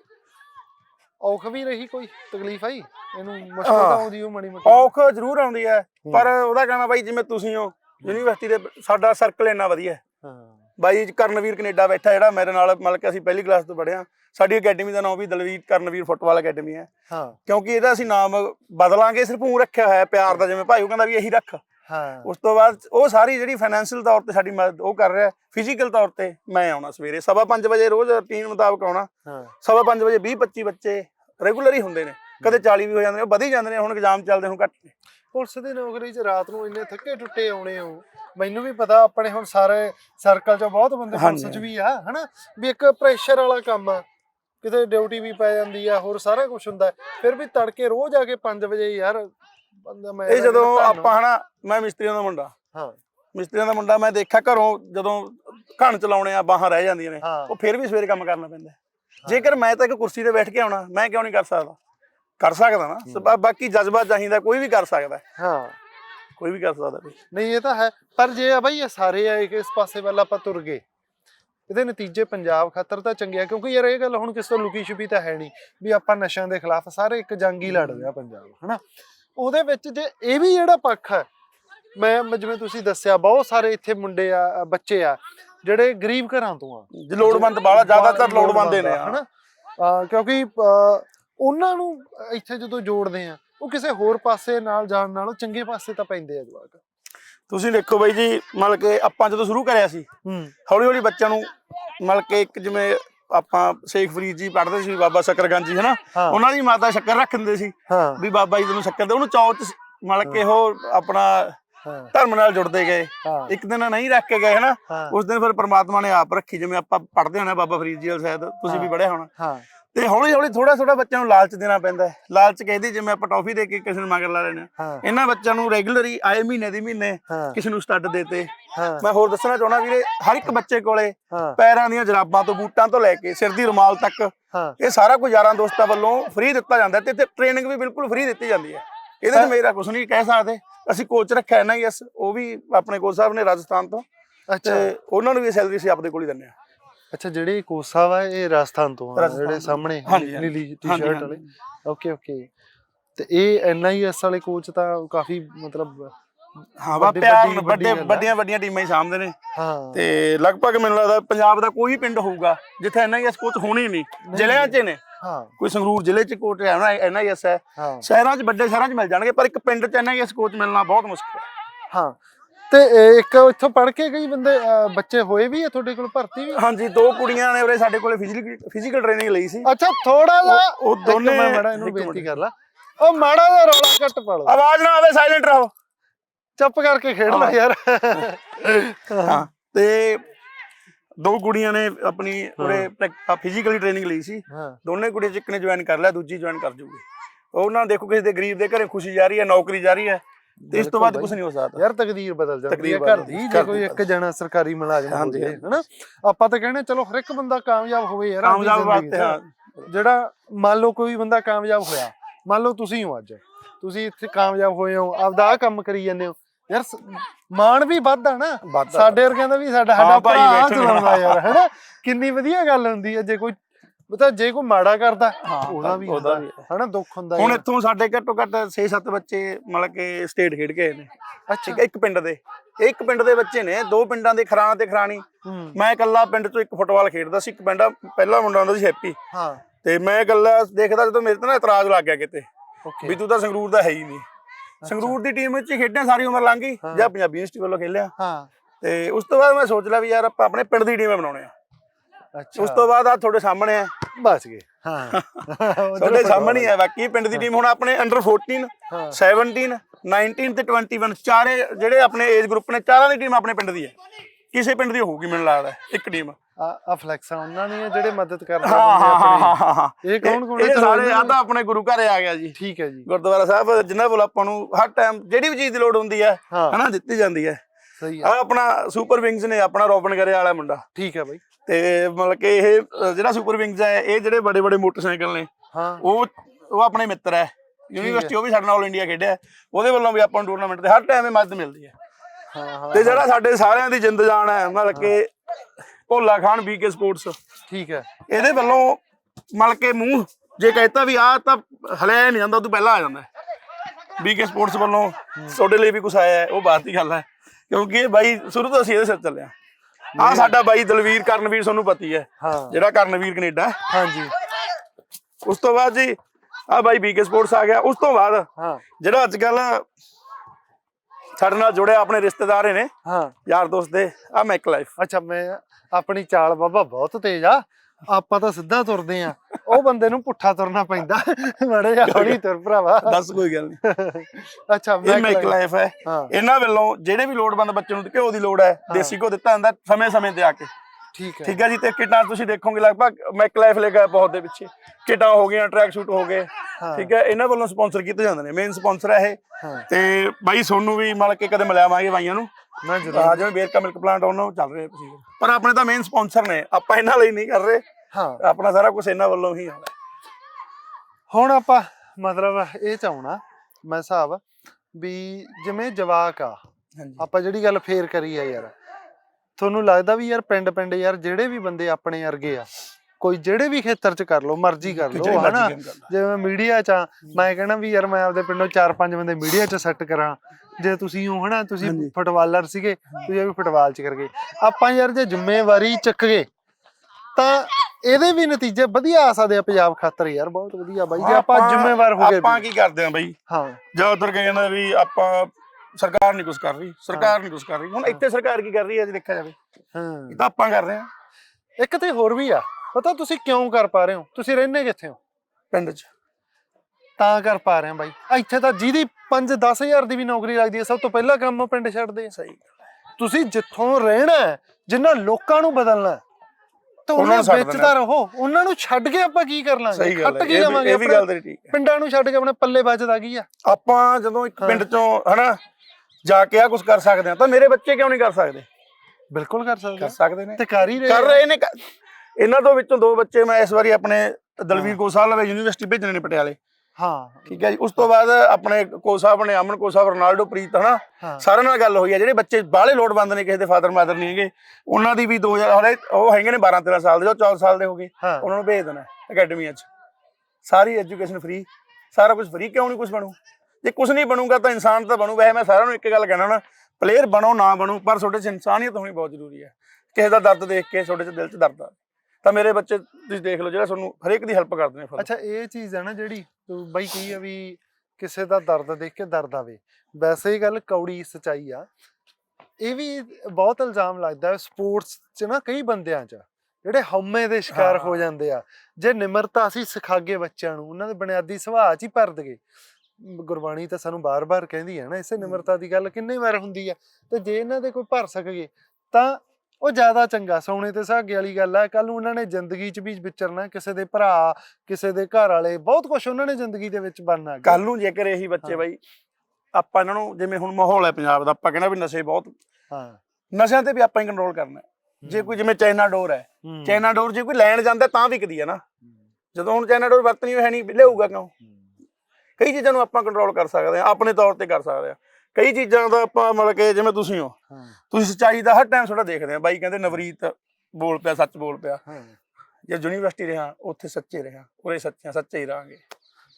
[SPEAKER 3] ਔਖ ਵੀ ਰਹੀ ਕੋਈ ਤਕਲੀਫ ਆਈ? ਇਹਨੂੰ ਮੁਸ਼ਕਲ
[SPEAKER 2] ਹਾਂ।
[SPEAKER 3] ਤਾਂ ਆਉਂਦੀ ਉਹ ਮਣੀ ਮੋਟੀ।
[SPEAKER 2] ਔਖ ਜ਼ਰੂਰ ਆਉਂਦੀ ਹੈ ਪਰ ਉਹਦਾ ਕਹਿਣਾ ਬਾਈ ਜਿਵੇਂ ਤੁਸੀਂ ਹੋ ਯੂਨੀਵਰਸਿਟੀ ਦੇ ਸਾਡਾ ਸਰਕਲ ਇੰਨਾ ਵਧੀਆ ਹੈ।
[SPEAKER 3] ਹਾਂ।
[SPEAKER 2] ਬਾਈ ਕਰਨਵੀਰ ਕੈਨੇਡਾ ਬੈਠਾ ਜਿਹੜਾ ਮੇਰੇ ਨਾਲ ਮਤਲਬ ਕਿ ਅਸੀਂ ਪਹਿਲੀ ਕਲਾਸ ਤੋਂ ਪੜ੍ਹੇ ਹਾਂ। ਸਾਡੀ ਅਕੈਡਮੀ ਦਾ ਨਾਮ ਵੀ ਦਲਵੀਰ ਕਰਨਵੀਰ ਫੁੱਟਬਾਲ ਅਕੈਡਮੀ ਹੈ।
[SPEAKER 3] ਹਾਂ।
[SPEAKER 2] ਕਿਉਂਕਿ ਇਹਦਾ ਅਸੀਂ ਨਾਮ ਬਦਲਾਂਗੇ ਸਿਰਫ ਉਹ ਰੱਖਿਆ ਹੋਇਆ ਪਿਆਰ ਦਾ ਜਿਵੇਂ ਭਾਈ ਉਹ ਕਹਿੰਦਾ ਵੀ ਇਹੀ ਰੱਖ।
[SPEAKER 3] ਹਾਂ।
[SPEAKER 2] ਉਸ ਤੋਂ ਬਾਅਦ ਉਹ ਸਾਰੀ ਜਿਹੜੀ ਫਾਈਨੈਂਸ਼ੀਅਲ ਤੌਰ ਤੇ ਸਾਡੀ ਮਦਦ ਉਹ ਕਰ ਰਿਹਾ ਫਿਜ਼ੀਕਲ ਤੌਰ ਤੇ ਮੈਂ ਆਉਣਾ ਸਵੇਰੇ ਸਵਾ ਪੰਜ ਵਜੇ ਰੋਜ਼ ਰੁਟੀਨ ਮੁਤਾਬਕ ਆਉਣਾ।
[SPEAKER 3] ਹਾਂ।
[SPEAKER 2] ਸਵਾ ਪੰਜ ਵਜੇ 20 25 ਬੱਚੇ ਰੈਗੂਲਰ ਹੀ ਹੁੰਦੇ ਨੇ। ਕਦੇ 40 ਵੀ ਹੋ ਜਾਂਦੇ ਨੇ ਵਧੀ ਜਾਂਦੇ ਨੇ ਹੁਣ ਐਗਜ਼ਾਮ ਚੱਲਦੇ ਹੁਣ ਘੱਟ ਨੇ।
[SPEAKER 3] ਪੁਲਿਸ ਦੀ ਨੌਕਰੀ 'ਚ ਰਾਤ ਨੂੰ ਇੰਨੇ ਥੱਕੇ ਟੁੱਟੇ ਆਉਣੇ ਹੋ। ਮੈਨੂੰ ਵੀ ਪਤਾ ਆਪਣੇ ਹੁਣ ਸਾਰੇ ਸਰਕਲ 'ਚ ਬਹੁਤ ਬੰਦੇ ਪੁਲਿਸ 'ਚ। ਵੀ ਆ ਹਨਾ? ਵੀ ਇੱਕ ਪ੍ਰੈਸ਼ਰ ਵਾਲਾ ਕੰਮ ਆ। ਕਿਤੇ ਡਿਊਟੀ ਵੀ ਪੈ ਜਾਂਦੀ ਆ ਹੋਰ ਸਾਰਾ ਕੁਝ ਹੁੰਦਾ। ਫਿਰ ਵੀ ਤੜਕੇ ਰੋਜ਼ ਆ ਕੇ 5 ਵਜੇ ਯਾਰ ਬੰਦਾ ਮੈਂ
[SPEAKER 2] ਇਹ ਜਦੋਂ ਆਪਾਂ ਹਨਾ ਮੈਂ ਮਿਸਤਰੀਆਂ ਦਾ ਮੁੰਡਾ।
[SPEAKER 3] ਹਾਂ।
[SPEAKER 2] ਮਿਸਤਰੀਆਂ ਦਾ ਮੁੰਡਾ ਮੈਂ ਦੇਖਿਆ ਘਰੋਂ ਜਦੋਂ ਘਣ ਚਲਾਉਣੇ ਆ ਬਾਹਾਂ ਰਹਿ ਜਾਂਦੀਆਂ ਨੇ ਉਹ ਫਿਰ ਵੀ ਸਵੇਰੇ ਕੰਮ ਕਰਨਾ ਪੈਂਦਾ। ਜੇਕਰ ਮੈਂ ਤਾਂ ਇੱਕ ਕੁਰਸੀ ਤੇ ਬੈਠ ਕੇ ਆਉਣਾ ਮੈਂ ਕਿਉਂ ਨਹੀਂ ਕਰ ਸਕਦਾ? ਕਰ ਸਕਦਾ ਨਾ। ਸ- ਬਾ- ਬਾਕੀ ਜਜ਼ਬਾ ਚਾਹੀਦਾ ਕੋਈ ਵੀ ਕਰ ਸਕਦਾ। ਹੈ।
[SPEAKER 3] ਹਾਂ
[SPEAKER 2] ਕੋਈ ਵੀ ਕਰ ਸਕਦਾ ਬਈ
[SPEAKER 3] ਨਹੀਂ ਇਹ ਤਾਂ ਹੈ। ਪਰ ਜੇ ਆ ਬਈ ਇਹ ਸਾਰੇ ਆ ਕਿ ਇਸ ਪਾਸੇ ਵੱਲ ਆਪਾਂ ਤੁਰ ਗਏ? ਇਹਦੇ ਨਤੀਜੇ ਪੰਜਾਬ ਖਾਤਰ ਤਾਂ ਚੰਗੇ ਆ ਕਿਉਂਕਿ ਯਾਰ ਇਹ ਗੱਲ ਹੁਣ ਕਿਸੇ ਤੋਂ ਲੁਕੀ ਛੁਪੀ ਤਾਂ ਹੈ ਨਹੀਂ ਵੀ ਆਪਾਂ ਨਸ਼ਿਆਂ ਦੇ ਖਿਲਾਫ ਸਾਰੇ ਇੱਕ ਜੰਗ ਹੀ ਲੜ ਰਿਹਾ ਪੰਜਾਬ ਹਨਾ? ਉਹਦੇ ਵਿੱਚ ਜੇ ਇਹ ਵੀ ਜਿਹੜਾ ਪੱਖ ਹੈ ਮੈਂ ਮ- ਜਿਵੇਂ ਤੁਸੀਂ ਦੱਸਿਆ ਬਹੁਤ ਸਾਰੇ ਇੱਥੇ ਮੁੰਡੇ ਆ ਅ, ਬੱਚੇ ਆ ਜਿਹੜੇ ਗਰੀਬ ਘਰਾਂ ਤੋਂ ਆ।
[SPEAKER 2] ਜੇ ਲੋੜਵੰਦ ਬਾਲਾ ਜ਼ਿਆਦਾਤਰ ਲੋੜਵੰਦੇ ਨੇ
[SPEAKER 3] ਹਨਾ? ਕਿਉਂਕਿ ਅ, ਉਹਨਾਂ ਨੂੰ ਇੱਥੇ ਜਦੋਂ ਜੋੜਦੇ ਆ ਉਹ ਕਿਸੇ ਹੋਰ ਪਾਸੇ ਨਾਲ ਜਾਣ ਨਾਲੋਂ ਚੰਗੇ ਪਾਸੇ ਤਾਂ ਪੈਂਦੇ ਆ ਜਵਾਕ।
[SPEAKER 2] ਤੁਸੀਂ ਦੇਖੋ ਬਾਈ ਜੀ ਮਤਲਬ ਕਿ ਆਪਾਂ ਜਦੋਂ ਸ਼ੁਰੂ ਕਰਿਆ ਸੀ
[SPEAKER 3] ਹੂੰ।
[SPEAKER 2] ਹੌਲੀ ਹੌਲੀ ਬੱਚਿਆਂ ਨੂੰ ਮਤਲਬ ਕਿ ਇੱਕ ਜਿਵੇਂ ਆਪਾਂ ਸ਼ੇਖ ਫਰੀਦ ਜੀ ਪੜ੍ਹਦੇ ਸੀ ਬਾਬਾ ਸ਼ੱਕਰਗੰਜ ਜੀ ਹਨਾ?
[SPEAKER 3] ਹਾਂ।
[SPEAKER 2] ਉਹਨਾਂ ਦੀ ਮਾਤਾ ਸ਼ੱਕਰ ਰੱਖ ਦਿੰਦੇ ਸੀ
[SPEAKER 3] ਹਾਂ।
[SPEAKER 2] ਵੀ ਬਾਬਾ ਜੀ ਤੈਨੂੰ ਸ਼ੱਕਰ ਦੇ ਉਹਨੂੰ ਚੌਥ ਮਤਲਬ ਕਿ ਉਹ ਆਪਣਾ
[SPEAKER 3] ਹਾਂ।
[SPEAKER 2] ਧਰਮ ਨਾਲ ਜੁੜਦੇ ਗਏ।
[SPEAKER 3] ਹਾਂ।
[SPEAKER 2] ਇੱਕ ਦਿਨ ਨਹੀਂ ਰੱਖ ਕੇ ਗਏ ਹਨਾ?
[SPEAKER 3] ਹਾਂ।
[SPEAKER 2] ਉਸ ਦਿਨ ਫਿਰ ਪ੍ਰਮਾਤਮਾ ਨੇ ਆਪ ਰੱਖੀ ਜਿਵੇਂ ਆਪਾਂ ਪੜ੍ਹਦੇ ਹੋਣਾ ਬਾਬਾ ਫਰੀਦ ਜੀ ਵਾਲ ਸ਼ਾਇਦ ਤੁਸੀਂ ਵੀ
[SPEAKER 3] ਹਾਂ।
[SPEAKER 2] ਪੜ੍ਹਿਆ ਹੋਣਾ।
[SPEAKER 3] ਹਾਂ।
[SPEAKER 2] ਤੇ ਹੌਲੀ ਹੌਲੀ ਥੋੜਾ ਥੋੜਾ ਬੱਚਿਆਂ ਨੂੰ ਲਾਲਚ ਦੇਣਾ ਪੈਂਦਾ ਹੈ। ਲਾਲਚ ਕਹਿੰਦੀ ਜਿਵੇਂ ਆਪਾਂ ਟੌਫੀ ਦੇ ਕੇ ਕਿਸੇ ਨੂੰ ਮਗਰ ਲਾ ਲੈਣੇ ਇਹਨਾਂ ਬੱਚਿਆਂ ਨੂੰ ਰੈਗੂਲਰੀ ਆਏ ਮਹੀਨੇ ਦੀ ਮਹੀਨੇ ਕਿਸੇ ਨੂੰ ਸਟੱਡ ਦੇਤੇ। ਮੈਂ ਹੋਰ ਦੱਸਣਾ ਚਾਹੁੰਦਾ ਵੀਰੇ ਹਰ ਇੱਕ ਬੱਚੇ ਕੋਲੇ ਪੈਰਾਂ ਦੀਆਂ ਜਰਾਬਾਂ ਤੋਂ ਬੂਟਾਂ ਤੋਂ ਲੈ ਕੇ ਸਿਰ ਦੀ ਰੁਮਾਲ ਤੱਕ ਇਹ ਸਾਰਾ ਕੁਝ ਯਾਰਾਂ ਦੋਸਤਾਂ ਵੱਲੋਂ ਫ੍ਰੀ ਦਿੱਤਾ ਜਾਂਦਾ ਤੇ ਇੱਥੇ ਟ੍ਰੇਨਿੰਗ ਵੀ ਬਿਲਕੁਲ ਫ੍ਰੀ ਦਿੱਤੀ ਜਾਂਦੀ ਹੈ। ਇਹਦੇ 'ਚ ਮੇਰਾ ਕੁਝ ਨਹੀਂ ਕਹਿ ਸਕਦੇ। ਅਸੀਂ ਕੋਚ ਰੱਖਿਆ ਐਨਆਈਐਸ ਉਹ ਵੀ ਆਪਣੇ ਕੋਚ ਸਾਹਿਬ ਨੇ ਰਾਜਸਥਾਨ ਤੋਂ।
[SPEAKER 3] ਅੱਛਾ।
[SPEAKER 2] ਤੇ ਉਹਨਾਂ ਨੂੰ ਵੀ ਸੈਲਰੀ ਅਸੀਂ ਆਪਦੇ ਕੋਲ ਹੀ ਦਿੰਦੇ ਆ
[SPEAKER 3] ਅੱਛਾ ਜਿਹੜੇ ਕੋਸਾ ਵਾ ਇਹ ਰਾਜਸਥਾਨ ਤੋਂ ਆ
[SPEAKER 2] ਰਾਜਸਥਾਨ
[SPEAKER 3] ਜਿਹੜੇ
[SPEAKER 2] ਤੋਂ।
[SPEAKER 3] ਸਾਹਮਣੇ
[SPEAKER 2] ਹਾਂਜੀ, ਹਾਂਜੀ।
[SPEAKER 3] ਨੀਲੀ
[SPEAKER 2] ਹਾਂਜੀ,
[SPEAKER 3] ਟੀ-ਸ਼ਰਟ ਵਾਲੇ।
[SPEAKER 2] ਹਾਂਜੀ।
[SPEAKER 3] ਓਕੇ ਓਕੇ ਤੇ ਇਹ ਐਨਆਈਐਸ ਵਾਲੇ ਕੋਚ ਤਾਂ ਕਾਫੀ ਮਤਲਬ
[SPEAKER 2] ਹਾਂ ਵਾ
[SPEAKER 3] ਵੱਡੀ-
[SPEAKER 2] ਪਿਆਰ
[SPEAKER 3] ਵੱਡੀ-
[SPEAKER 2] ਨਾਲ
[SPEAKER 3] ਵੱਡੀ
[SPEAKER 2] ਵੱਡੇ
[SPEAKER 3] ਗੱਲ ਆ।
[SPEAKER 2] ਵੱਡੀਆਂ ਵੱਡੀਆਂ ਟੀਮਾਂ ਹੀ ਸਾਹਮਣੇ ਨੇ।
[SPEAKER 3] ਹਾਂ।
[SPEAKER 2] ਤੇ ਲਗਭਗ ਮੈਨੂੰ ਲੱਗਦਾ ਪੰਜਾਬ ਦਾ ਕੋਈ ਪਿੰਡ ਹੋਊਗਾ ਜਿੱਥੇ ਐਨਆਈਐਸ ਕੋਚ ਹੋਣੀ ਨਹੀਂ ਜ਼ਿਲ੍ਹਿਆਂ 'ਚ ਨੇ।
[SPEAKER 3] ਹਾਂ।
[SPEAKER 2] ਕੋਈ ਸੰਗਰੂਰ ਜ਼ਿਲ੍ਹੇ 'ਚ ਕੋਚ ਹੈ ਨਾ ਐਨਆਈਐਸ ਹੈ।
[SPEAKER 3] ਹਾਂ।
[SPEAKER 2] ਸ਼ਹਿਰਾਂ 'ਚ ਵੱਡੇ ਸ਼ਹਿਰਾਂ 'ਚ ਮਿਲ ਜਾਣਗੇ ਪਰ ਇੱਕ ਪਿੰਡ 'ਚ ਐਨਆਈਐਸ ਕੋਚ ਮਿਲਣਾ ਬਹੁਤ ਮੁਸ਼ਕਲ ਹੈ।
[SPEAKER 3] ਹਾਂ। ਤੇ ਇਹ ਇੱਕ ਇੱਥੋਂ ਪੜ੍ਹ ਕੇ ਕਈ ਬੰਦੇ ਅਹ, ਬੱਚੇ ਹੋਏ ਵੀ ਆ ਤੁਹਾਡੇ ਕੋਲ ਭਰਤੀ ਵੀ?
[SPEAKER 2] ਹਾਂਜੀ ਦੋ ਕੁੜੀਆਂ ਨੇ ਉਰੇ ਸਾਡੇ ਕੋਲੇ ਫਿਜ਼ੀਕਲ ਫਿਜ਼ੀਕਲ ਟ੍ਰੇਨਿੰਗ ਲਈ ਸੀ।
[SPEAKER 3] ਅੱਛਾ ਥੋੜਾ ਜਿਹਾ
[SPEAKER 2] ਉਹ- ਉਹ
[SPEAKER 3] ਇੱਕ
[SPEAKER 2] ਦੋਨੇ-
[SPEAKER 3] ਮੈਂ ਮਾੜਾ ਇਹਨੂੰ
[SPEAKER 2] ਇੱਕ
[SPEAKER 3] ਬੇਨਤੀ
[SPEAKER 2] ਮਿੰਟ।
[SPEAKER 3] ਕਰ ਲਾ। ਉਹ ਮਾੜਾ ਜਿਹਾ ਰੌਲਾ ਘੱਟ ਪਾ ਲਓ।
[SPEAKER 2] ਆਵਾਜ਼ ਨਾ ਆਵੇ ਸਾਇਲੈਂਟ ਰਹੋ।
[SPEAKER 3] ਚੁੱਪ ਕਰਕੇ ਖੇਡ ਲੈ। ਯਾਰ।
[SPEAKER 2] ਹਾਂ ਤੇ ਦੋ ਕੁੜੀਆਂ ਨੇ ਆਪਣੀ ਉਰੇ ਫਿਜ਼ੀਕਲੀ ਟ੍ਰੇਨਿੰਗ ਲਈ ਸੀ।
[SPEAKER 3] ਹਾਂ।
[SPEAKER 2] ਦੋਨੇ ਕੁੜੀਆਂ ਚ ਇੱਕ ਨੇ ਜੁਆਇਨ ਕਰ ਲਿਆ ਦੂਜੀ ਜੁਆਇਨ ਕਰ ਜੂਗੀ। ਉਹਨਾਂ ਦੇਖੋ ਕਿਸੇ ਦੇ ਗਰੀਬ ਦੇ ਘਰੇ ਖੁਸ਼ੀ ਜਾ ਰਹੀ ਹੈ ਨੌਕਰੀ ਜਾ ਰਹੀ ਹੈ। ਤੇ ਇਸ ਤੋਂ ਬਾਅਦ ਕੁਝ ਨਹੀਂ ਹੋ ਸਕਦਾ।
[SPEAKER 3] ਯਾਰ ਤਕਦੀਰ ਬਦਲ ਜਾਂਦੀ ਹੈ ਘਰ ਦੀ ਜੇ ਕੋਈ ਇੱਕ ਜਣਾ ਸਰਕਾਰੀ ਮੁਲਾਜ਼ਮ ਹੋ
[SPEAKER 2] ਹਾਂਜੀ।
[SPEAKER 3] ਹਨਾ? ਆਪਾਂ ਤਾਂ ਕਹਿੰਦੇ ਚਲੋ ਹਰ ਇੱਕ ਬੰਦਾ ਕਾਮਯਾਬ ਹੋਵੇ ਯਾਰ
[SPEAKER 2] ਕਾਮਯਾਬ ਵਾਸਤੇ। ਹਾਂ।
[SPEAKER 3] ਜਿਹੜਾ ਮੰਨ ਲਓ ਕੋਈ ਬੰਦਾ ਕਾਮਯਾਬ ਹੋਇਆ ਮੰਨ ਲਓ ਤੁਸੀਂ ਹੋ ਅੱਜ। ਤੁਸੀਂ ਇੱਥੇ ਕਾਮਯਾਬ ਹੋਏ ਹੋ ਆਪਦਾ ਆ ਕੰਮ ਕਰੀ ਜਾਂਦੇ ਹੋ। ਯਾਰ ਮਾਣ ਵੀ ਵੱਧਦਾ ਨਾ। ਸਾਡੇ ਵਰਗਿਆਂ ਦਾ ਵੀ ਸਾਡਾ ਸਾਡਾ
[SPEAKER 2] ਭਾਈ
[SPEAKER 3] ਭਰਾ। ਚਲਾਉਂਦਾ ਯਾਰ ਹੈਨਾ? ਕਿੰਨੀ ਵਧੀਆ ਗੱਲ ਹੁੰਦੀ ਹੈ ਜੇ ਕੋਈ ਪਤਾ ਜੇ ਕੋਈ ਮਾੜਾ ਕਰਦਾ ਉਹਦਾ ਵੀ
[SPEAKER 2] ਉਹਦਾ
[SPEAKER 3] ਹੁੰਦਾ
[SPEAKER 2] ਵੀ
[SPEAKER 3] ਹਨਾ ਦੁੱਖ ਹੁੰਦਾ
[SPEAKER 2] ਹੁਣ। ਇੱਥੋਂ ਸਾਡੇ ਘੱਟੋ ਘੱਟ 6-7 ਬੱਚੇ ਮਤਲਬ ਕਿ ਸਟੇਟ ਖੇਡ ਕੇ ਆਏ ਨੇ।
[SPEAKER 3] ਅੱਛਾ।
[SPEAKER 2] ਇੱਕ ਪਿੰਡ ਦੇ ਇੱਕ ਪਿੰਡ ਦੇ ਬੱਚੇ ਨੇ ਦੋ ਪਿੰਡਾਂ ਦੇ ਖਰਾਣਾ ਤੇ ਖਰਾਣੀ। ਮੈਂ ਇਕੱਲਾ ਪਿੰਡ ਚੋਂ ਇੱਕ ਫੁੱਟਬਾਲ ਖੇਡਦਾ ਸੀ ਇੱਕ ਪਿੰਡ ਪਹਿਲਾ ਮੁੰਡਾ ਹੁੰਦਾ ਸੀ ਹੈਪੀ।
[SPEAKER 3] ਹਾਂ।
[SPEAKER 2] ਤੇ ਮੈਂ ਇਕੱਲਾ ਦੇਖਦਾ ਜਦੋਂ ਮੇਰੇ ਤੇ ਨਾ ਇਤਰਾਜ਼ ਲੱਗ ਗਿਆ ਕਿਤੇ ਵੀ ਤੂੰ ਤਾਂ ਸੰਗਰੂਰ ਦਾ ਹੈ ਹੀ ਨਹੀਂ। ਸੰਗਰੂਰ ਦੀ ਟੀਮ ਵਿੱਚ ਖੇਡਿਆ ਸਾਰੀ ਉਮਰ ਲੰਘ ਗਈ। ਜਾਂ ਪੰਜਾਬੀ ਯੂਨੀਵਰਸਿਟੀ ਵੱਲੋਂ ਖੇਲਿਆ।
[SPEAKER 3] ਹਾਂ।
[SPEAKER 2] ਤੇ ਉਸ ਤੋਂ ਬਾਅਦ ਮੈਂ ਸੋਚ ਲਿਆ ਵੀ ਯਾਰ ਆਪਾਂ ਆਪਣੇ ਪਿੰਡ ਦੀ ਟੀਮ ਬਣਾਉਣੇ ਆ ਉਸ ਤੋਂ ਬਾਅਦ ਆ ਤੁਹਾਡੇ ਸਾਹਮਣੇ ਆ
[SPEAKER 3] ਬਚ ਗਏ। ਹਾਂ।
[SPEAKER 2] ਤੁਹਾਡੇ ਸਾਹਮਣੇ ਹੀ ਆ ਬਾਕੀ ਪਿੰਡ ਦੀ ਟੀਮ ਹੁਣ ਆਪਣੇ ਅੰਡਰ 14
[SPEAKER 3] ਹਾਂ।
[SPEAKER 2] 17 19 ਤੇ 21 ਚਾਰੇ ਜਿਹੜੇ ਆਪਣੇ ਏਜ ਗਰੁੱਪ ਨੇ ਚਾਰਾਂ ਦੀ ਟੀਮ ਆਪਣੇ ਪਿੰਡ ਦੀ ਹੈ। ਕਿਸੇ ਪਿੰਡ ਦੀ ਹੋਊਗੀ ਮੈਨੂੰ ਲੱਗਦਾ ਇੱਕ ਟੀਮ
[SPEAKER 3] ਆ ਆ ਫਲੈਕਸਾਂ ਉਹਨਾਂ ਨੇ ਜਿਹੜੇ ਮਦਦ ਕਰਦੇ
[SPEAKER 2] ਹਾਂ ਹਾਂ ਹਾਂ
[SPEAKER 3] ਆਪਣੀ।
[SPEAKER 2] ਹਾਂ ਹਾਂ
[SPEAKER 3] ਇਹ ਕੌਣ ਕੌਣ
[SPEAKER 2] ਇਹ ਸਾਰੇ ਆ? ਤਾਂ ਆਪਣੇ ਗੁਰੂ ਘਰ ਆ ਗਿਆ ਜੀ।
[SPEAKER 3] ਠੀਕ ਹੈ ਜੀ।
[SPEAKER 2] ਗੁਰਦੁਆਰਾ ਸਾਹਿਬ ਜਿਨ੍ਹਾਂ ਕੋਲ ਆਪਾਂ ਨੂੰ ਹਰ ਟਾਈਮ ਜਿਹੜੀ ਵੀ ਚੀਜ਼ ਦੀ ਲੋੜ ਹੁੰਦੀ ਹੈ
[SPEAKER 3] ਹਾਂ।
[SPEAKER 2] ਹਨਾ ਦਿੱਤੀ ਜਾਂਦੀ ਹੈ।
[SPEAKER 3] ਸਹੀ
[SPEAKER 2] ਆ
[SPEAKER 3] ਹੈ
[SPEAKER 2] ਆਪਣਾ ਸੁਪਰ ਵਿੰਗਸ ਨੇ ਆਪਣਾ ਰੋਬਨ ਕਰੇ ਵਾਲਾ ਮੁੰਡਾ।
[SPEAKER 3] ਠੀਕ ਹੈ ਬਾਈ।
[SPEAKER 2] ਤੇ ਮਤਲਬ ਕਿ ਇਹ ਅ, ਜਿਹੜਾ ਸੁਪਰ ਵਿੰਗਸ ਹੈ ਇਹ ਜਿਹੜੇ ਬੜੇ ਬੜੇ ਮੋਟਰਸਾਈਕਲ ਨੇ
[SPEAKER 3] ਹਾਂ।
[SPEAKER 2] ਉਹ ਉਹ ਆਪਣੇ ਮਿੱਤਰ ਹੈ। ਯੂਨੀਵਰਸਿਟੀ ਉਹ ਵੀ ਸਾਡੇ ਨਾਲ ਆਲ ਇੰਡੀਆ ਖੇਡਿਆ ਹੈ। ਉਹਦੇ ਵੱਲੋਂ ਵੀ ਆਪਾਂ ਨੂੰ ਟੂਰਨਾਮੈਂਟ ਤੇ ਹਰ ਟਾਈਮ ਇਹ ਮਦਦ ਮਿਲਦੀ ਹੈ।
[SPEAKER 3] ਹਾਂ ਹਾਂ।
[SPEAKER 2] ਤੇ ਜਿਹੜਾ ਸਾਡੇ ਸਾਰਿਆਂ ਦੀ ਜਿੰਦ ਜਾਨ ਹੈ ਮਤਲਬ ਕਿ ਭੋਲਾ ਖਾਨ ਬੀਕੇ ਸਪੋਰਟਸ
[SPEAKER 3] ਠੀਕ ਹੈ।
[SPEAKER 2] ਇਹਦੇ ਵੱਲੋਂ ਮਤਲਬ ਕਿ ਮੂੰਹ ਜੇ ਕਹਿਤਾ ਵੀ ਆ ਤਾਂ ਹਲਿਆ ਨਹੀਂ ਜਾਂਦਾ ਉਹ ਤੋਂ ਪਹਿਲਾਂ ਆ ਜਾਂਦਾ ਬੀਕੇ ਸਪੋਰਟਸ ਵੱਲੋਂ ਤੁਹਾਡੇ ਲਈ ਵੀ ਕੁਝ ਆਇਆ ਹੈ ਉਹ ਬਾਤ ਦੀ ਗੱਲ ਹੈ। ਕਿਉਂਕਿ ਇਹ ਬਾਈ ਸ਼ੁਰੂ ਤੋਂ ਅਸੀਂ ਇਹਦੇ ਸਿਰ ਚੱਲੇ ਆ ਸਾਡਾ ਬਾਈ ਦਲਵੀਰ ਕਰਨਵੀਰ ਤੁਹਾਨੂੰ ਪਤੀ ਹੈ
[SPEAKER 3] ਹਾਂ।
[SPEAKER 2] ਜਿਹੜਾ ਕਰਨਵੀਰ ਕੈਨੇਡਾ
[SPEAKER 3] ਹਾਂਜੀ।
[SPEAKER 2] ਉਸ ਤੋਂ ਬਾਅਦ ਜੀ ਆ ਬਾਈ ਬੀਕੇ ਸਪੋਰਟਸ ਆ ਗਿਆ। ਉਸ ਤੋਂ ਬਾਅਦ
[SPEAKER 3] ਹਾਂ।
[SPEAKER 2] ਜਿਹੜਾ ਅੱਜ ਕੱਲ ਸਾਡੇ ਨਾਲ ਜੁੜਿਆ ਆਪਣੇ ਰਿਸ਼ਤੇਦਾਰ ਨੇ।
[SPEAKER 3] ਹਾਂ।
[SPEAKER 2] ਯਾਰ ਦੋਸਤ ਦੇ ਆ ਮੈਕ ਲਾਈਫ
[SPEAKER 3] ਅੱਛਾ ਮੈਂ ਆਪਣੀ ਚਾਲ ਬਾਬਾ ਬਹੁਤ ਤੇਜ਼ ਆ। ਆਪਾਂ ਤਾਂ ਸਿੱਧਾ ਤੁਰਦੇ ਆ। ਉਹ ਬੰਦੇ ਨੂੰ ਪੁੱਠਾ ਤੁਰਨਾ ਪੈਂਦਾ। ਮੜੇ ਜਾ ਹੌਲੀ ਤੁਰ ਭਰਾਵਾ।
[SPEAKER 2] ਦੱਸ ਕੋਈ ਗੱਲ ਨਹੀਂ।
[SPEAKER 3] ਅੱਛਾ
[SPEAKER 2] ਇਹ
[SPEAKER 3] ਮੈਂ
[SPEAKER 2] ਮੈਕ ਲਾਈਫ
[SPEAKER 3] ਹੈ।
[SPEAKER 2] ਇਹਨਾਂ ਵੱਲੋਂ ਜਿਹੜੇ ਵੀ ਲੋੜਵੰਦ ਬੱਚੇ ਨੂੰ ਘਿਓ ਦੀ ਲੋੜ ਹੈ। ਦੇਸੀ ਘਿਓ ਦਿੱਤਾ ਜਾਂਦਾ ਸਮੇਂ ਸਮੇਂ ਤੇ ਆ ਕੇ।
[SPEAKER 3] ਠੀਕ ਹੈ।
[SPEAKER 2] ਠੀਕ ਹੈ ਜੀ ਤੇ ਕਿਟਾਂ ਤੁਸੀਂ ਦੇਖੋਗੇ ਲਗਭਗ ਮੈਕ ਲਾਈਫ ਲੈ ਕੇ ਆਇਆ ਬਹੁਤ ਦੇ ਪਿੱਛੇ। ਕਿਟਾਂ ਹੋ ਗਈਆਂ ਟਰੈਕ ਸੂਟ ਹੋ ਗਏ। ਠੀਕ ਹੈ ਇਹਨਾਂ ਵੱਲੋਂ ਸਪਾਂਸਰ ਕੀਤੇ ਜਾਂਦੇ ਨੇ ਮੇਨ ਸਪਾਂਸਰ ਹੈ ਇਹ। ਤੇ ਬਾਈ ਸੋਨੂੰ ਵੀ ਮਲ ਕੇ ਕਦੇ ਮਿਲਾਵਾਂਗੇ ਬਾਈਆਂ ਨੂੰ।
[SPEAKER 3] ਮੈਂ ਜ਼ਰੂਰ।
[SPEAKER 2] ਆ ਜਿਵੇਂ ਵੇਰਕਾ ਮਿਲਕ ਪਲਾਂਟ ਉਹਨਾਂ ਨੂੰ ਚੱਲ ਰਹੇ ਪ੍ਰੋਸੀਜਰ ਪਰ ਆਪਣੇ ਤਾਂ ਮੇਨ ਸਪਾਂਸਰ ਨੇ ਆਪਾਂ ਇਹਨਾਂ ਲਈ ਨਹੀਂ ਕਰ ਰਹੇ।
[SPEAKER 3] ਹਾਂ।
[SPEAKER 2] ਆਪਣਾ ਸਾਰਾ ਕੁਝ ਇਹਨਾਂ ਵੱਲੋਂ ਹੀ ਆਉਂਦਾ
[SPEAKER 3] ਹੁਣ ਆਪਾਂ ਮਤਲਬ ਇਹ ਚਾਹਣਾ ਮੈਂ ਹਿਸਾਬ ਵੀ ਜਿਵੇਂ ਜਵਾਕ ਆ ਆਪਾਂ ਜਿਹੜੀ ਗੱਲ ਫੇਰ ਕਰੀ ਆ ਯਾਰ ਤੁਹਾਨੂੰ ਲੱਗਦਾ ਵੀ ਯਾਰ ਪਿੰਡ ਪਿੰਡ ਯਾਰ ਜਿਹੜੇ ਵੀ ਬੰਦੇ ਆਪਣੇ ਵਰਗੇ ਆ ਕੋਈ ਜਿਹੜੇ ਵੀ ਖੇਤਰ ਚ ਕਰ ਲੋ ਮਰਜ਼ੀ ਕਰ
[SPEAKER 2] ਜਿਹੜੀ
[SPEAKER 3] ਲੋ
[SPEAKER 2] ਮਰਜ਼ੀ
[SPEAKER 3] ਹਨਾ। ਜਿਵੇਂ ਮੀਡੀਆ ਚ ਮੈਂ ਕਹਿਣਾ ਵੀ ਯਾਰ ਮੈਂ ਆਪਦੇ ਪਿੰਡੋਂ ਚਾਰ ਪੰਜ ਬੰਦੇ ਮੀਡੀਆ ਚ ਸੈੱਟ ਕਰਾਂ। ਜੇ ਤੁਸੀਂ ਹੋ ਹਨਾ ਤੁਸੀਂ। ਫੁੱਟਬਾਲਰ ਸੀਗੇ ਤੁਸੀਂ ਵੀ ਫੁੱਟਬਾਲ ਚ ਕਰ ਗਏ। ਆਪਾਂ ਯਾਰ ਜੇ ਜ਼ਿੰਮੇਵਾਰੀ ਚੱਕ ਗਏ ਤਾਂ ਇਹਦੇ ਵੀ ਨਤੀਜੇ ਵਧੀਆ ਆ ਸਕਦੇ ਆ ਪੰਜਾਬ ਖਾਤਰ ਯਾਰ ਬਹੁਤ ਵਧੀਆ ਬਾਈ ਜੇ ਆਪਾਂ ਜ਼ਿੰਮੇਵਾਰ ਹੋ ਗਏ
[SPEAKER 2] ਆਪਾਂ ਕੀ ਕਰਦੇ ਆ ਬਈ?
[SPEAKER 3] ਹਾਂ।
[SPEAKER 2] ਜ਼ਿਆਦਾਤਰ ਕਹਿੰਦੇ ਵੀ ਆਪਾਂ ਸਰਕਾਰ ਨਹੀਂ ਕੁਝ ਕਰ ਰਹੀ ਸਰਕਾਰ ਨਹੀਂ ਕੁਝ ਕਰ ਰਹੀ। ਹੁਣ ਇੱਥੇ ਸਰਕਾਰ ਕੀ ਕਰ ਰਹੀ ਹੈ ਜੇ ਦੇਖਿਆ ਜਾਵੇ।
[SPEAKER 3] ਹਾਂ।
[SPEAKER 2] ਇਹ ਤਾਂ ਆਪਾਂ ਕਰ ਰਹੇ ਹਾਂ।
[SPEAKER 3] ਇੱਕ ਤੇ ਹੋਰ ਵੀ ਆ ਪਤਾ ਤੁਸੀਂ ਕਿਉਂ ਕਰ ਪਾ ਰਹੇ ਹੋ? ਤੁਸੀਂ ਰਹਿੰਦੇ ਕਿੱਥੇ ਹੋ?
[SPEAKER 2] ਪਿੰਡ 'ਚ।
[SPEAKER 3] ਤਾਂ ਕਰ ਪਾ ਰਹੇ ਹੋ ਬਾਈ। ਇੱਥੇ ਤਾਂ ਜਿਹਦੀ 5 ਹਜ਼ਾਰ ਦੀ ਵੀ ਨੌਕਰੀ ਲੱਗਦੀ ਹੈ ਸਭ ਤੋਂ ਪਹਿਲਾ ਕੰਮ ਉਹ ਪਿੰਡ ਛੱਡਦੇ ਆ।
[SPEAKER 2] ਸਹੀ
[SPEAKER 3] ਤੁਸੀਂ ਜਿੱਥੋਂ ਰਹਿਣਾ ਹੈ, ਜਿਨ੍ਹਾਂ ਲੋਕਾਂ ਨੂੰ ਬਦਲਣਾ ਹੈ, ਤਾਂ
[SPEAKER 2] ਉਹਨਾਂ
[SPEAKER 3] ਉਹਨਾਂ
[SPEAKER 2] ਨੂੰ ਛੱਡ
[SPEAKER 3] ਵਿੱਚ ਤਾਂ ਰਹੋ। ਉਹਨਾਂ ਨੂੰ ਛੱਡ ਕੇ ਆਪਾਂ ਕੀ ਕਰ ਲਾਂਗੇ?
[SPEAKER 2] ਸਹੀ ਗੱਲ
[SPEAKER 3] ਖੱਟ
[SPEAKER 2] ਹੈ।
[SPEAKER 3] ਕੀ
[SPEAKER 2] ਇਹ ਵੀ-
[SPEAKER 3] ਜਾਵਾਂਗੇ
[SPEAKER 2] ਇਹ ਵੀ
[SPEAKER 3] ਆਪਣੇ
[SPEAKER 2] ਗੱਲ ਤੇਰੀ ਠੀਕ ਹੈ।
[SPEAKER 3] ਪਿੰਡਾਂ ਨੂੰ ਛੱਡ ਕੇ ਆਪਣੇ ਪੱਲੇ ਬਚਦਾ ਕੀ ਆ?
[SPEAKER 2] ਆਪਾਂ ਜਦੋਂ ਇੱਕ। ਪਿੰਡ 'ਚੋਂ ਹਨਾ ਜਾ ਕੇ ਆ ਕੁਝ ਕਰ ਸਕਦੇ ਆ। ਤਾਂ ਮੇਰੇ ਬੱਚੇ ਕਿਉਂ ਨਹੀਂ ਕਰ ਸਕਦੇ?
[SPEAKER 3] ਬਿਲਕੁਲ ਕਰ ਸਕਦੇ
[SPEAKER 2] ਕਰ। ਸਕਦੇ ਨੇ।
[SPEAKER 3] ਤੇ ਕਰ ਹੀ ਰਹੇ
[SPEAKER 2] ਕਰ। ਰਹੇ ਨੇ ਇਹਨਾਂ ਤੋਂ ਵਿੱਚੋਂ ਦੋ ਬੱਚੇ ਮੈਂ ਇਸ ਵਾਰੀ ਆਪਣੇ ਦਲਵੀਰ ਕੋਸਾਲ ਲਵੇ ਯੂਨੀਵਰਸਿਟੀ ਭੇਜਣੇ ਨੇ ਪਟਿਆਲੇ।
[SPEAKER 3] ਹਾਂ।
[SPEAKER 2] ਠੀਕ ਹੈ ਜੀ। ਉਸ ਤੋਂ ਬਾਅਦ ਆਪਣੇ ਕੋ ਸਾਹਿਬ ਨੇ ਅਮਨ ਕੋ ਸਾਹਿਬ ਰੋਨਾਲਡੋ ਪ੍ਰੀਤ ਹਨਾ? ਸਾਰਿਆਂ ਨਾਲ ਗੱਲ ਹੋਈ ਹੈ ਜਿਹੜੇ ਬੱਚੇ ਬਾਹਲੇ ਲੋੜਵੰਦ ਨੇ ਕਿਸੇ ਦੇ ਫਾਦਰ ਮਦਰ ਨਹੀਂ ਹੈਗੇ ਉਹਨਾਂ ਦੀ ਵੀ 2000 ਹਲੇ ਉਹ ਹੈਗੇ ਨੇ 12 13 ਸਾਲ ਦੇ ਉਹ 14 ਸਾਲ ਦੇ ਹੋ ਗਏ। ਉਹਨਾਂ ਨੂੰ ਭੇਜ ਦੇਣਾ ਅਕੈਡਮੀਆਂ 'ਚ। ਸਾਰੀ ਐਜੂਕੇਸ਼ਨ ਫ੍ਰੀ। ਸਾਰਾ ਕੁਝ ਫ੍ਰੀ ਕਿਉਂ ਨਹੀਂ ਕੁਝ ਬਣੂ? ਜੇ ਕੁਝ ਨਹੀਂ ਬਣੂਗਾ ਤਾਂ ਇਨਸਾਨ ਤਾਂ ਬਣੂ। ਵੈਸੇ ਮੈਂ ਸਾਰਿਆਂ ਨੂੰ ਇੱਕ ਗੱਲ ਕਹਿਣਾ ਨਾ ਪਲੇਅਰ ਬਣੋ ਨਾ ਬਣੋ ਪਰ ਤੁਹਾਡੇ 'ਚ ਇਨਸਾਨੀਅਤ ਹੋਣੀ ਬਹੁਤ ਜ਼ਰੂਰੀ ਹੈ। ਕਿਸੇ ਦਾ ਦਰਦ ਦੇਖ ਕੇ ਤੁਹਾਡੇ 'ਚ ਦਿਲ 'ਚ ਦਰਦ ਆ। ਤਾਂ ਮੇਰੇ ਬੱਚੇ ਤੁਸੀਂ ਦੇਖ ਲਓ ਜਿਹੜਾ ਤੁਹਾਨੂੰ ਹਰੇਕ ਦੀ ਹੈਲਪ ਕਰਦੇ ਨੇ।
[SPEAKER 3] ਅੱਛਾ ਇਹ ਚੀਜ਼ ਹੈ ਨਾ ਜਿਹੜੀ ਤੂੰ ਬਾਈ ਕਹੀ ਆ ਵੀ ਕਿਸੇ ਦਾ ਦਰਦ ਦੇਖ ਕੇ ਦਰਦ ਆਵੇ। ਵੈਸੇ ਹੀ ਗੱਲ ਕੌੜੀ ਸਚਾਈ ਆ। ਇਹ ਵੀ ਬਹੁਤ ਇਲਜ਼ਾਮ ਲੱਗਦਾ ਹੈ ਸਪੋਰਟਸ 'ਚ ਨਾ ਕਈ ਬੰਦਿਆਂ 'ਚ ਜਿਹੜੇ ਹਉਮੈ ਦੇ ਸ਼ਿਕਾਰ ਹੋ
[SPEAKER 2] ਹਾਂ।
[SPEAKER 3] ਜਾਂਦੇ ਆ। ਜੇ ਨਿਮਰਤਾ ਅਸੀਂ ਸਿਖਾਗੇ ਬੱਚਿਆਂ ਨੂੰ ਉਹਨਾਂ ਦੇ ਬੁਨਿਆਦੀ ਸੁਭਾਅ 'ਚ ਹੀ ਭਰ ਦਗੇ। ਗੁਰਬਾਣੀ ਤਾਂ ਸਾਨੂੰ ਬਾਰ-ਬਾਰ ਕਹਿੰਦੀ ਹੈ ਨਾ ਇਸੇ ਨਿਮਰਤਾ ਦੀ ਗੱਲ ਕਿੰਨੇ ਵਾਰ ਹੁੰਦੀ ਆ। ਤੇ ਜੇ ਇਹਨਾਂ ਦੇ ਕੋਈ ਭਰ ਸਕਗੇ ਤਾਂ ਉਹ ਜ਼ਿਆਦਾ ਚੰਗਾ ਸੋਨੇ ਤੇ ਸੁਹਾਗੇ ਵਾਲੀ ਗੱਲ ਹੈ ਕੱਲ ਨੂੰ ਉਹਨਾਂ ਨੇ ਜ਼ਿੰਦਗੀ 'ਚ ਵੀ ਵਿਚਰਨਾ ਕਿਸੇ ਦੇ ਭਰਾ ਕਿਸੇ ਦੇ ਘਰ ਵਾਲੇ ਬਹੁਤ ਕੁਝ ਉਹਨਾਂ ਨੇ ਜ਼ਿੰਦਗੀ ਦੇ ਵਿੱਚ ਬਣਨਾ।
[SPEAKER 2] ਕੱਲ ਨੂੰ ਜੇਕਰ ਇਹੀ ਬੱਚੇ
[SPEAKER 3] ਹਾਂ।
[SPEAKER 2] ਬਾਈ ਆਪਾਂ ਇਹਨਾਂ ਨੂੰ ਜਿਵੇਂ ਹੁਣ ਮਾਹੌਲ ਹੈ ਪੰਜਾਬ ਦਾ ਆਪਾਂ ਕਹਿੰਦਾ ਵੀ ਨਸ਼ੇ ਬਹੁਤ
[SPEAKER 3] ਹਾਂ।
[SPEAKER 2] ਨਸ਼ਿਆਂ ਤੇ ਵੀ ਆਪਾਂ ਹੀ ਕੰਟਰੋਲ ਕਰਨਾ। ਹੈ। ਜੇ ਕੋਈ ਜਿਵੇਂ ਚਾਈਨਾ ਡੋਰ ਹੈ
[SPEAKER 3] ਹੂੰ।
[SPEAKER 2] ਚਾਈਨਾ ਡੋਰ ਜੇ ਕੋਈ ਲੈਣ ਜਾਂਦਾ ਤਾਂ ਵਿਕਦੀ ਹੈ ਨਾ। ਜਦੋਂ ਹੁਣ ਚਾਈਨਾ ਡੋਰ ਵਰਤਣੀ ਹੈ ਨਹੀਂ ਲਿਆਊਗਾ ਕਿਉਂ? ਕਈ ਚੀਜ਼ਾਂ ਨੂੰ ਆਪਾਂ ਕੰਟਰੋਲ ਕਰ ਸਕਦੇ ਹਾਂ ਆਪਣੇ ਤੌਰ ਤੇ ਕਰ ਸਕਦੇ ਹਾਂ। ਕਈ ਚੀਜ਼ਾਂ ਦਾ ਆਪਾਂ ਮਤਲਬ ਕਿ ਜਿਵੇਂ ਤੁਸੀਂ ਹੋ ਤੁਸੀਂ ਸੱਚਾਈ ਦਾ ਹਰ ਟਾਈਮ ਥੋੜਾ ਦੇਖਦੇ ਆ ਬਾਈ ਕਹਿੰਦੇ ਨਵਰੀਤ ਬੋਲ ਪਿਆ ਸੱਚ ਬੋਲ ਪਿਆ। ਜੇ ਯੂਨੀਵਰਸਿਟੀ ਰਿਹਾ ਉੱਥੇ ਸੱਚੇ ਰਿਹਾ ਉਰੇ ਸੱਚਿਆਂ ਸੱਚੇ ਹੀ ਰਹਾਂਗੇ।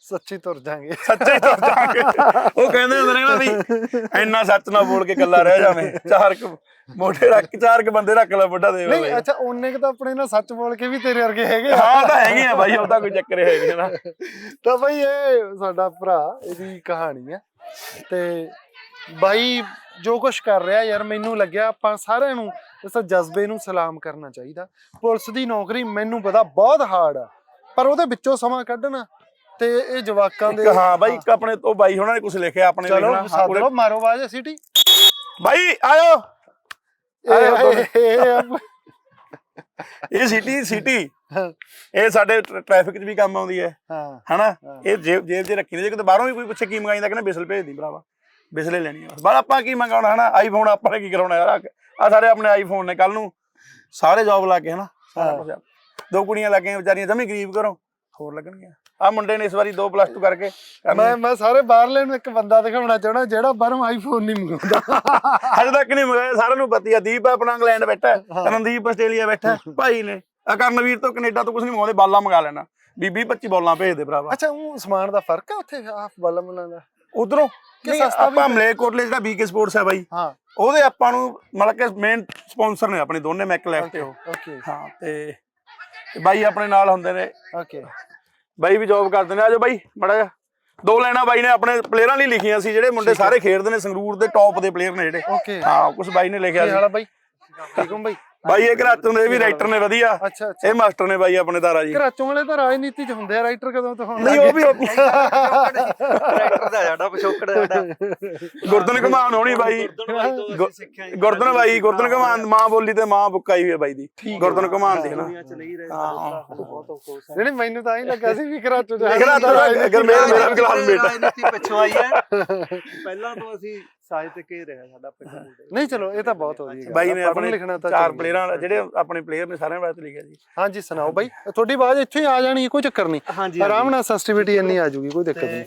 [SPEAKER 3] ਸੱਚੀ ਤੁਰ ਜਾਾਂਗੇ।
[SPEAKER 2] ਸੱਚੇ ਤੁਰ ਜਾਵਾਂਗੇ ਉਹ ਕਹਿੰਦੇ ਹੁੰਦੇ ਨੇ ਨਾ ਵੀ ਇੰਨਾ ਸੱਚ ਨਾ ਬੋਲ ਕੇ ਗੱਲਾਂ ਰਹਿ ਜਾਵੇਂ। ਚਾਰ ਕੁ ਮੋਢੇ ਰੱਖ ਚਾਰ ਕੁ ਬੰਦੇ ਰੱਖ ਲੈ ਬੁੱਢਾ ਦੇ
[SPEAKER 3] ਨਹੀਂ ਅੱਛਾ ਉਹਨੇ ਕਿ ਤਾਂ ਆਪਣੇ ਨਾਲ ਸੱਚ ਬੋਲ ਕੇ ਵੀ ਤੇਰੇ ਵਰਗੇ ਹੈਗੇ ਆ।
[SPEAKER 2] ਹਾਂ ਤਾਂ ਹੈਗੇ ਆ ਬਾਈ ਉਹਦਾ ਕੋਈ ਚੱਕਰ ਹੈਗੇ ਨਾ।
[SPEAKER 3] ਤਾਂ ਬਈ ਇਹ ਸਾਡਾ ਭਰਾ ਇਹਦੀ ਕਹਾਣੀ ਹੈ ਤੇ ਬਾਈ ਜੋ ਕੁਝ ਕਰ ਰਿਹਾ ਯਾਰ ਮੈਨੂੰ ਲੱਗਿਆ ਆਪਾਂ ਸਾਰਿਆਂ ਨੂੰ ਇਸ ਜਜ਼ਬੇ ਨੂੰ ਸਲਾਮ ਕਰਨਾ ਚਾਹੀਦਾ। ਪੁਲਿਸ ਦੀ ਨੌਕਰੀ ਮੈਨੂੰ ਪਤਾ ਬਹੁਤ ਹਾਰਡ ਆ ਪਰ ਉਹਦੇ ਵਿੱਚੋਂ ਸਮਾਂ ਕੱਢਣਾ ਤੇ ਇਹ ਜਵਾਕਾਂ ਦੇ
[SPEAKER 2] ਹਾਂ ਬਾਈ ਇੱਕ ਆਪਣੇ ਉਹ ਬਾਈ ਉਹਨਾਂ ਨੇ ਕੁਝ ਲਿਖਿਆ ਆਪਣੇ
[SPEAKER 3] ਚਲੋ ਸੱਦ ਲਓ ਮਾਰੋ ਆਵਾਜ਼ ਸਿਟੀ।
[SPEAKER 2] ਬਾਈ ਆਇਓ।
[SPEAKER 3] ਇਹ
[SPEAKER 2] ਸਿਟੀ ਸਿਟੀ। ਇਹ ਸਾਡੇ ਟ੍ਰੈਫਿਕ 'ਚ ਵੀ ਕੰਮ ਆਉਂਦੀ ਹੈ।
[SPEAKER 3] ਹਾਂ।
[SPEAKER 2] ਹਨਾ। ਇਹ ਜੇਬ ਜੇਬ 'ਚ ਰੱਖੀ ਨੇ ਜੇ ਕਿਤੇ ਬਾਹਰੋਂ ਵੀ ਕੋਈ ਪੁੱਛੇ ਕੀ ਮੰਗਾਈਂਦਾ ਕਹਿੰਦਾ ਬਿਸਲ ਭੇਜ ਦੀ ਭਰਾਵਾ। ਬਿਸਲੇ ਲੈਣੀ ਆ। ਬਾਹਰ ਆਪਾਂ ਕੀ ਮੰਗਾਉਣਾ ਹਨਾ? ਆਈਫੋਨ ਆਪਾਂ ਨੇ ਕੀ ਕਰਾਉਣਾ? ਯਾਰ ਆ ਸਾਰੇ ਆਪਣੇ ਆਈਫੋਨ ਨੇ ਕੱਲ ਨੂੰ। ਸਾਰੇ ਜੌਬ ਲਾ ਕੇ ਹਨਾ? ਸਾਰਾ
[SPEAKER 3] ਹਾਂ।
[SPEAKER 2] ਕੁਝ ਦੋ ਕੁੜੀਆਂ ਲੱਗੀਆਂ ਵਿਚਾਰੀਆਂ ਜਮੀ ਗਰੀਬ ਘਰੋਂ। ਹੋਰ ਲੱਗਣਗੀਆਂ। ਆ ਮੁੰਡੇ ਨੇ ਇਸ ਵਾਰੀ 2 ਪਲੱਸ 2 ਕਰਕੇ।
[SPEAKER 3] ਮੈਂ ਮੈਂ ਸਾਰੇ ਬਾਹਰਲੇ ਨੂੰ ਇੱਕ ਬੰਦਾ ਦਿਖਾਉਣਾ ਚਾਹਣਾ ਜਿਹੜਾ ਬਾਹਰੋਂ ਆਈਫੋਨ ਨਹੀਂ ਮੰਗਾਉਂਦਾ।
[SPEAKER 2] ਹਜੇ ਤੱਕ ਨਹੀਂ ਮੰਗਾਇਆ ਸਾਰਿਆਂ ਨੂੰ ਪਤੀ ਆ ਦੀਪ ਆਪਣਾ ਇੰਗਲੈਂਡ ਬੈਠਾ। ਰਣਦੀਪ ਆਸਟ੍ਰੇਲੀਆ ਬੈਠਾ ਹੈ, ਭਾਈ ਨੇ। ਆ ਕਰਨਵੀਰ ਤੋਂ ਕੈਨੇਡਾ ਤੋਂ ਕੁਝ ਨਹੀਂ ਮੰਗਾਉਂਦੇ ਬਾਲਾਂ ਮੰਗਾ ਲੈਣਾ। 20 25 ਬਾਲਾਂ ਭੇਜ ਦੇ ਭਰਾਵਾ।
[SPEAKER 3] ਅੱਛਾ ਉਹ ਸਮਾਨ ਦਾ ਫ਼ਰਕ ਹੈ ਉੱਥੇ ਆਪ ਬਾਲਾ ਮਲਾਂ ਦਾ?
[SPEAKER 2] ਉਧਰੋਂ?
[SPEAKER 3] ਕਿ ਸਸਤਾ ਵੀ
[SPEAKER 2] ਆਪਾਂ ਹਮਲੇ ਕੋਟਲੇ ਜਿਹੜਾ ਬੀਕੇ ਸਪੋਰਟਸ ਹੈ ਬਾਈ।
[SPEAKER 3] ਹਾਂ।
[SPEAKER 2] ਉਹਦੇ ਆਪਾਂ ਨੂੰ ਮਤਲਬ ਕਿ ਮੇਨ ਸਪਾਂਸਰ ਨੇ ਆਪਣੇ ਦੋਨੇ ਮੈਕ ਲੈਫਟ ਤੇ ਉਹ।
[SPEAKER 3] ਓਕੇ
[SPEAKER 2] ਹਾਂ ਤੇ ਬਾਈ ਆਪਣੇ ਨਾਲ ਹੁੰਦੇ ਨੇ।
[SPEAKER 3] ਓਕੇ
[SPEAKER 2] ਬਾਈ ਵੀ ਜੌਬ ਕਰਦੇ ਨੇ ਆਜੋ ਬਾਈ ਮੜਾ ਜਾ ਦੋ ਲਾਈਨਾਂ ਬਾਈ ਨੇ ਆਪਣੇ ਪਲੇਅਰਾਂ ਲਈ ਲਿਖੀਆਂ ਸੀ ਜਿਹੜੇ ਮੁੰਡੇ। ਸਾਰੇ ਖੇਡਦੇ ਨੇ ਸੰਗਰੂਰ ਦੇ ਟੌਪ ਦੇ ਪਲੇਅਰ ਨੇ ਜਿਹੜੇ। ਹਾਂ ਕੁਝ ਬਾਈ ਨੇ ਲਿਖਿਆ ਸੀ।
[SPEAKER 3] ਹਾਲ ਬਾਈ? ਠੀਕ ਹੋ ਬਾਈ?
[SPEAKER 2] ਬਾਈ ਇਹ ਘਰਾਤੋਂ ਦੇ ਵੀ ਰਾਈਟਰ ਨੇ ਵਧੀਆ।
[SPEAKER 3] ਅੱਛਾ ਅੱਛਾ।
[SPEAKER 2] ਇਹ ਮਾਸਟਰ ਨੇ ਬਾਈ ਆਪਣੇ ਤਾਰਾ ਜੀ।
[SPEAKER 3] ਘਰਾਚੋਂ ਵਾਲੇ ਤਾਂ ਰਾਜਨੀਤੀ ਚ ਹੁੰਦੇ ਆ ਰਾਈਟਰ ਕਦੋਂ ਤੋਂ ਹੁਣ
[SPEAKER 2] ਨਹੀਂ ਉਹ ਵੀ
[SPEAKER 4] ਟਰੈਕਟਰ ਦਾ ਸਾਡਾ ਪਿਛੋਕੜ ਸਾਡਾ।
[SPEAKER 2] ਗੁਰਦਨ ਘਮਾਨ ਹੋਣੀ ਬਾਈ। ਗੁਰ- ਗੁਰਦਨ ਬਾਈ ਗੁਰਦਨ ਘਮਾਨ ਮਾਂ ਬੋਲੀ ਤੇ ਮਾਂ ਬੁੱਕਾਈ ਹੋਈ ਹੈ ਬਾਈ ਦੀ। ਗੁਰਦਨ ਘਮਾਨ ਦੀ ਨਾ?
[SPEAKER 4] ਨਹੀਂ
[SPEAKER 3] ਮੈਨੂੰ ਤਾਂ ਹੀ ਲੱਗਾ ਸੀ ਵੀ ਘਰਾਚੋਂ ਜਾ
[SPEAKER 2] ਘਰਾਚੋਂ ਦਾ- ਅਗਰ ਮੇਰਾ ਮੇਰਾ ਕਲਾਸਮੇਟ
[SPEAKER 4] ਰਾਜਨੀਤੀ ਪਿੱਛੋਂ ਆਈ ਹੈ। ਪਹਿਲਾਂ ਤੋਂ ਅਸੀਂ ਸਾਹਿਤਕ ਹੀ ਰਿਹਾ ਸਾਡਾ ਪਿੰਡ ਮੁੰਡੇ
[SPEAKER 3] ਨਹੀਂ ਚਲੋ ਇਹ ਤਾਂ ਬਹੁਤ ਵਧੀਆ ਗੱਲ
[SPEAKER 2] ਬਾਈ ਨੇ ਆਪਣੇ
[SPEAKER 3] ਲਿਖਣਾ ਤਾਂ
[SPEAKER 2] ਚਾਰ। ਪਲੇਅਰਾਂ ਵਾਲਾ- ਜਿਹੜੇ ਆਪਣੇ ਪਲੇਅਰ ਨੇ ਸਾਰਿਆਂ ਬਾਰੇ ਲਿਖਿਆ ਜੀ।
[SPEAKER 3] ਹਾਂਜੀ ਸੁਣਾਓ ਬਾਈ। ਤੁਹਾਡੀ ਆਵਾਜ਼ ਇੱਥੇ ਹੀ ਆ ਜਾਣੀ ਹੈ ਕੋਈ ਚੱਕਰ ਨਹੀਂ। ਆਰਾਮ ਨਾਲ ਸੈਂਸਿਟੀਵਿਟੀ ਇੰਨੀ ਆ ਜੂਗੀ ਕੋਈ ਦਿੱਕਤ ਨਹੀਂ।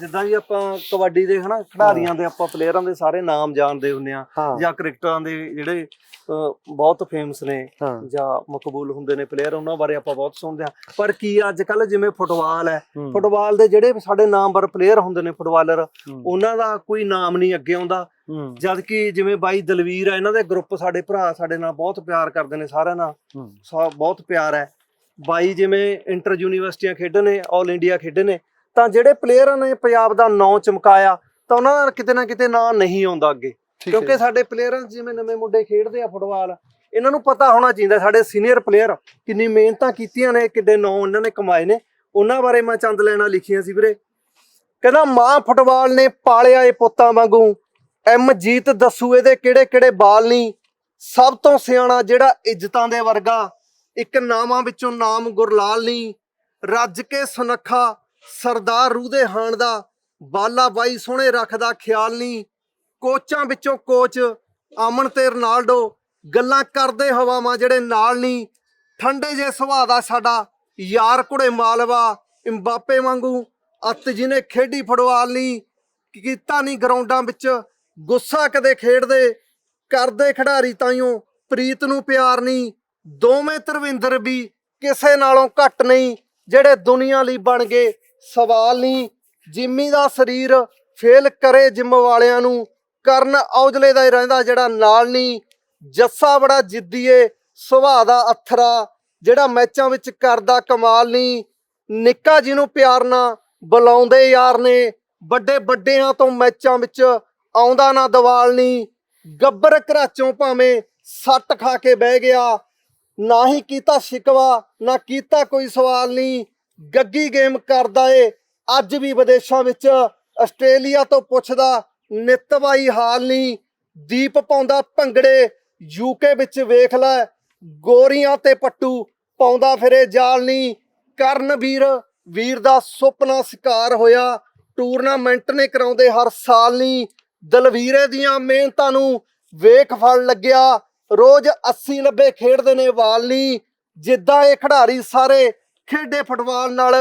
[SPEAKER 4] ਜਿੱਦਾਂ ਵੀ ਆਪਾਂ ਕਬੱਡੀ ਦੇ ਹਨਾ ਖਿਡਾਰੀਆਂ ਦੇ ਆਪਾਂ ਪਲੇਅਰਾਂ ਦੇ ਸਾਰੇ ਨਾਮ ਜਾਣਦੇ ਹੁੰਦੇ ਆ ਜਾਂ ਕ੍ਰਿਕਟਰਾਂ ਦੇ ਜਿਹੜੇ ਬਹੁਤ ਫੇਮਸ ਨੇ ਜਾਂ ਮਕਬੂਲ ਹੁੰਦੇ ਨੇ ਪਲੇਅਰ ਉਹਨਾਂ ਬਾਰੇ ਆਪਾਂ ਬਹੁਤ ਸੁਣਦੇ ਆ। ਪਰ ਕੀ ਅੱਜ ਕੱਲ ਜਿਵੇਂ ਫੁੱਟਬਾਲ ਹੈ ਫੁੱਟਬਾਲ ਦੇ ਜਿਹੜੇ ਸਾਡੇ ਨਾਮਵਰ ਪਲੇਅਰ ਹੁੰਦੇ ਨੇ ਫੁੱਟਬਾਲਰ ਉਹਨਾਂ ਦਾ ਕੋਈ ਨਾਮ ਨਹੀਂ ਅੱਗੇ ਆਉਂਦਾ। ਜਦ ਕਿ ਜਿਵੇਂ ਬਾਈ ਦਲਵੀਰ ਆ ਇਹਨਾਂ ਦੇ ਗਰੁੱਪ ਸਾਡੇ ਭਰਾ ਸਾਡੇ ਨਾਲ ਬਹੁਤ ਪਿਆਰ ਕਰਦੇ ਨੇ ਸਾਰਿਆਂ ਨਾਲ। ਬਹੁਤ ਪਿਆਰ ਹੈ। ਬਾਈ ਜਿਵੇਂ ਇੰਟਰ ਯੂਨੀਵਰਸਿਟੀਆਂ ਖੇਡੇ ਨੇ ਆਲ ਇੰਡੀਆ ਖੇਡੇ ਨੇ ਤਾਂ ਜਿਹੜੇ ਪਲੇਅਰਾਂ ਨੇ ਪੰਜਾਬ ਦਾ ਨਾਂ ਚਮਕਾਇਆ ਤਾਂ ਉਹਨਾਂ ਦਾ ਕਿਤੇ ਨਾ ਕਿਤੇ ਨਾਂ ਨਹੀਂ ਆਉਂਦਾ ਅੱਗੇ। ਕਿਉਂਕਿ ਸਾਡੇ ਪਲੇਅਰਾਂ ਜਿਵੇਂ ਨਵੇਂ ਮੁੰਡੇ ਖੇਡਦੇ ਆ ਫੁੱਟਬਾਲ ਇਹਨਾਂ ਨੂੰ ਪਤਾ ਹੋਣਾ ਚਾਹੀਦਾ ਸਾਡੇ ਸੀਨੀਅਰ ਪਲੇਅਰ ਕਿੰਨੀ ਮਿਹਨਤਾਂ ਕੀਤੀਆਂ ਨੇ ਕਿੱਡੇ ਨਾਂ ਉਹਨਾਂ ਨੇ ਕਮਾਏ ਨੇ। ਉਹਨਾਂ ਬਾਰੇ ਮੈਂ ਚੰਦ ਲੈਣਾ ਲਿਖੀਆਂ ਸੀ ਵੀਰੇ। ਕਹਿੰਦਾ ਮਾਂ ਫੁੱਟਬਾਲ ਨੇ ਪਾਲਿਆ ਏ ਪੁੱਤਾਂ ਵਾਂਗੂ। ਐਮ ਜੀਤ ਦੱਸੂ ਇਹਦੇ ਕਿਹੜੇ ਕਿਹੜੇ ਬਾਲ ਨਹੀਂ ਸਭ ਤੋਂ ਸਿਆਣਾ ਜਿਹੜਾ ਇੱਜ਼ਤਾਂ ਦੇ ਵਰਗਾ। ਇੱਕ ਨਾਮਾਂ ਵਿੱਚੋਂ ਨਾਮ ਗੁਰਲਾਲ ਨਹੀਂ ਰੱਜ ਕੇ ਸੁਨੱਖਾ ਸਰਦਾਰ ਰੂਦੇ ਹਾਣ ਦਾ ਬਾਲਾ ਬਾਈ ਸੋਹਣੇ ਰੱਖਦਾ ਖਿਆਲ ਨਹੀਂ। ਕੋਚਾਂ ਵਿੱਚੋਂ ਕੋਚ ਅਮਨ ਤੇ ਰੋਨਾਲਡੋ ਗੱਲਾਂ ਕਰਦੇ ਹਵਾਵਾਂ ਜਿਹੜੇ ਨਾਲ ਨਹੀਂ। ਠੰਡੇ ਜੇ ਸੁਭਾਅ ਦਾ ਸਾਡਾ ਯਾਰ ਕੁੜੇ ਮਾਲਵਾ, ਇੰਬਾਪੇ ਵਾਂਗੂ ਅੱਤ ਜਿਹਨੇ ਖੇਡੀ ਫੁੱਟਬਾਲ ਨਹੀਂ, ਕੀਤਾ ਨਹੀਂ ਗਰਾਊਂਡਾਂ ਵਿੱਚ ਗੁੱਸਾ ਕਦੇ ਖੇਡਦੇ, ਕਰਦੇ ਖਿਡਾਰੀ ਤਾਈਓ ਪ੍ਰੀਤ ਨੂੰ ਪਿਆਰ ਨਹੀਂ। ਦੋਵੇਂ ਧਰਵਿੰਦਰ ਵੀ ਕਿਸੇ ਨਾਲੋਂ ਘੱਟ ਨਹੀਂ, ਜਿਹੜੇ ਦੁਨੀਆ ਲਈ ਬਣ ਗਏ ਸਵਾਲ ਨਹੀਂ, ਜਿੰਮੀ ਦਾ ਸਰੀਰ ਫੇਲ ਕਰੇ ਜਿੰਮ ਵਾਲਿਆਂ ਨੂੰ, ਕਰਨ ਔਜਲੇ ਦਾ ਹੀ ਰਹਿੰਦਾ ਜਿਹੜਾ ਨਾਲ ਨਹੀਂ। ਜੱਸਾ ਬੜਾ ਜਿੱਦੀ ਏ ਸੁਭਾਅ ਦਾ ਅਥਰਾ, ਜਿਹੜਾ ਮੈਚਾਂ ਵਿੱਚ ਕਰਦਾ ਕਮਾਲ ਨਹੀਂ। ਨਿੱਕਾ ਜਿਹਨੂੰ ਪਿਆਰ ਨਾ, ਬੁਲਾਉਂਦੇ ਯਾਰ ਨੇ, ਵੱਡੇ ਵੱਡਿਆਂ ਤੋਂ ਮੈਚਾਂ ਵਿੱਚ ਆਉਂਦਾ ਨਾ ਦਿਵਾਲ ਨਹੀਂ। ਗੱਬਰ ਘਰਾਚੋਂ ਭਾਵੇਂ ਸੱਟ ਖਾ ਕੇ ਬਹਿ ਗਿਆ, ਨਾ ਹੀ ਕੀਤਾ ਸ਼ਿਕਵਾ, ਨਾ ਕੀਤਾ ਕੋਈ ਸਵਾਲ ਨਹੀਂ। ਗੱਗੀ ਗੇਮ ਕਰਦਾ ਏ। ਅੱਜ ਵੀ ਵਿਦੇਸ਼ਾਂ ਵਿੱਚ ਆਸਟ੍ਰੇਲੀਆ ਤੋਂ ਪੁੱਛਦਾ, ਨਿੱਤ ਬਾਈ ਹਾਲ ਨਹੀਂ ਦੀਪ ਪਾਉਂਦਾ ਭੰਗੜੇ, ਯੂਕੇ ਵਿੱਚ ਵੇਖ ਲੈ। ਗੋਰੀਆਂ ਤੇ ਪੱਟੂ, ਪਾਉਂਦਾ ਫਿਰੇ ਜਾਲ ਨਹੀਂ ਕਰਨਵੀਰ, ਵੀਰ ਦਾ ਸੁਪਨਾ ਸ਼ਿਕਾਰ ਹੋਇਆ। ਟੂਰਨਾਮੈਂਟ ਨੇ ਕਰਾਉਂਦੇ ਹਰ ਸਾਲ ਨਹੀਂ ਦਲਵੀਰੇ ਦੀਆਂ ਮਿਹਨਤਾਂ ਨੂੰ ਵੇਖ ਫੜ ਲੱਗਿਆ। ਰੋਜ਼ 80 90 ਖੇਡਦੇ ਨੇ ਵਾਲ ਨਹੀਂ ਜਿੱਦਾਂ ਇਹ ਖਿਡਾਰੀ ਸਾਰੇ ਖੇਡੇ ਫੁੱਟਬਾਲ ਨਾਲ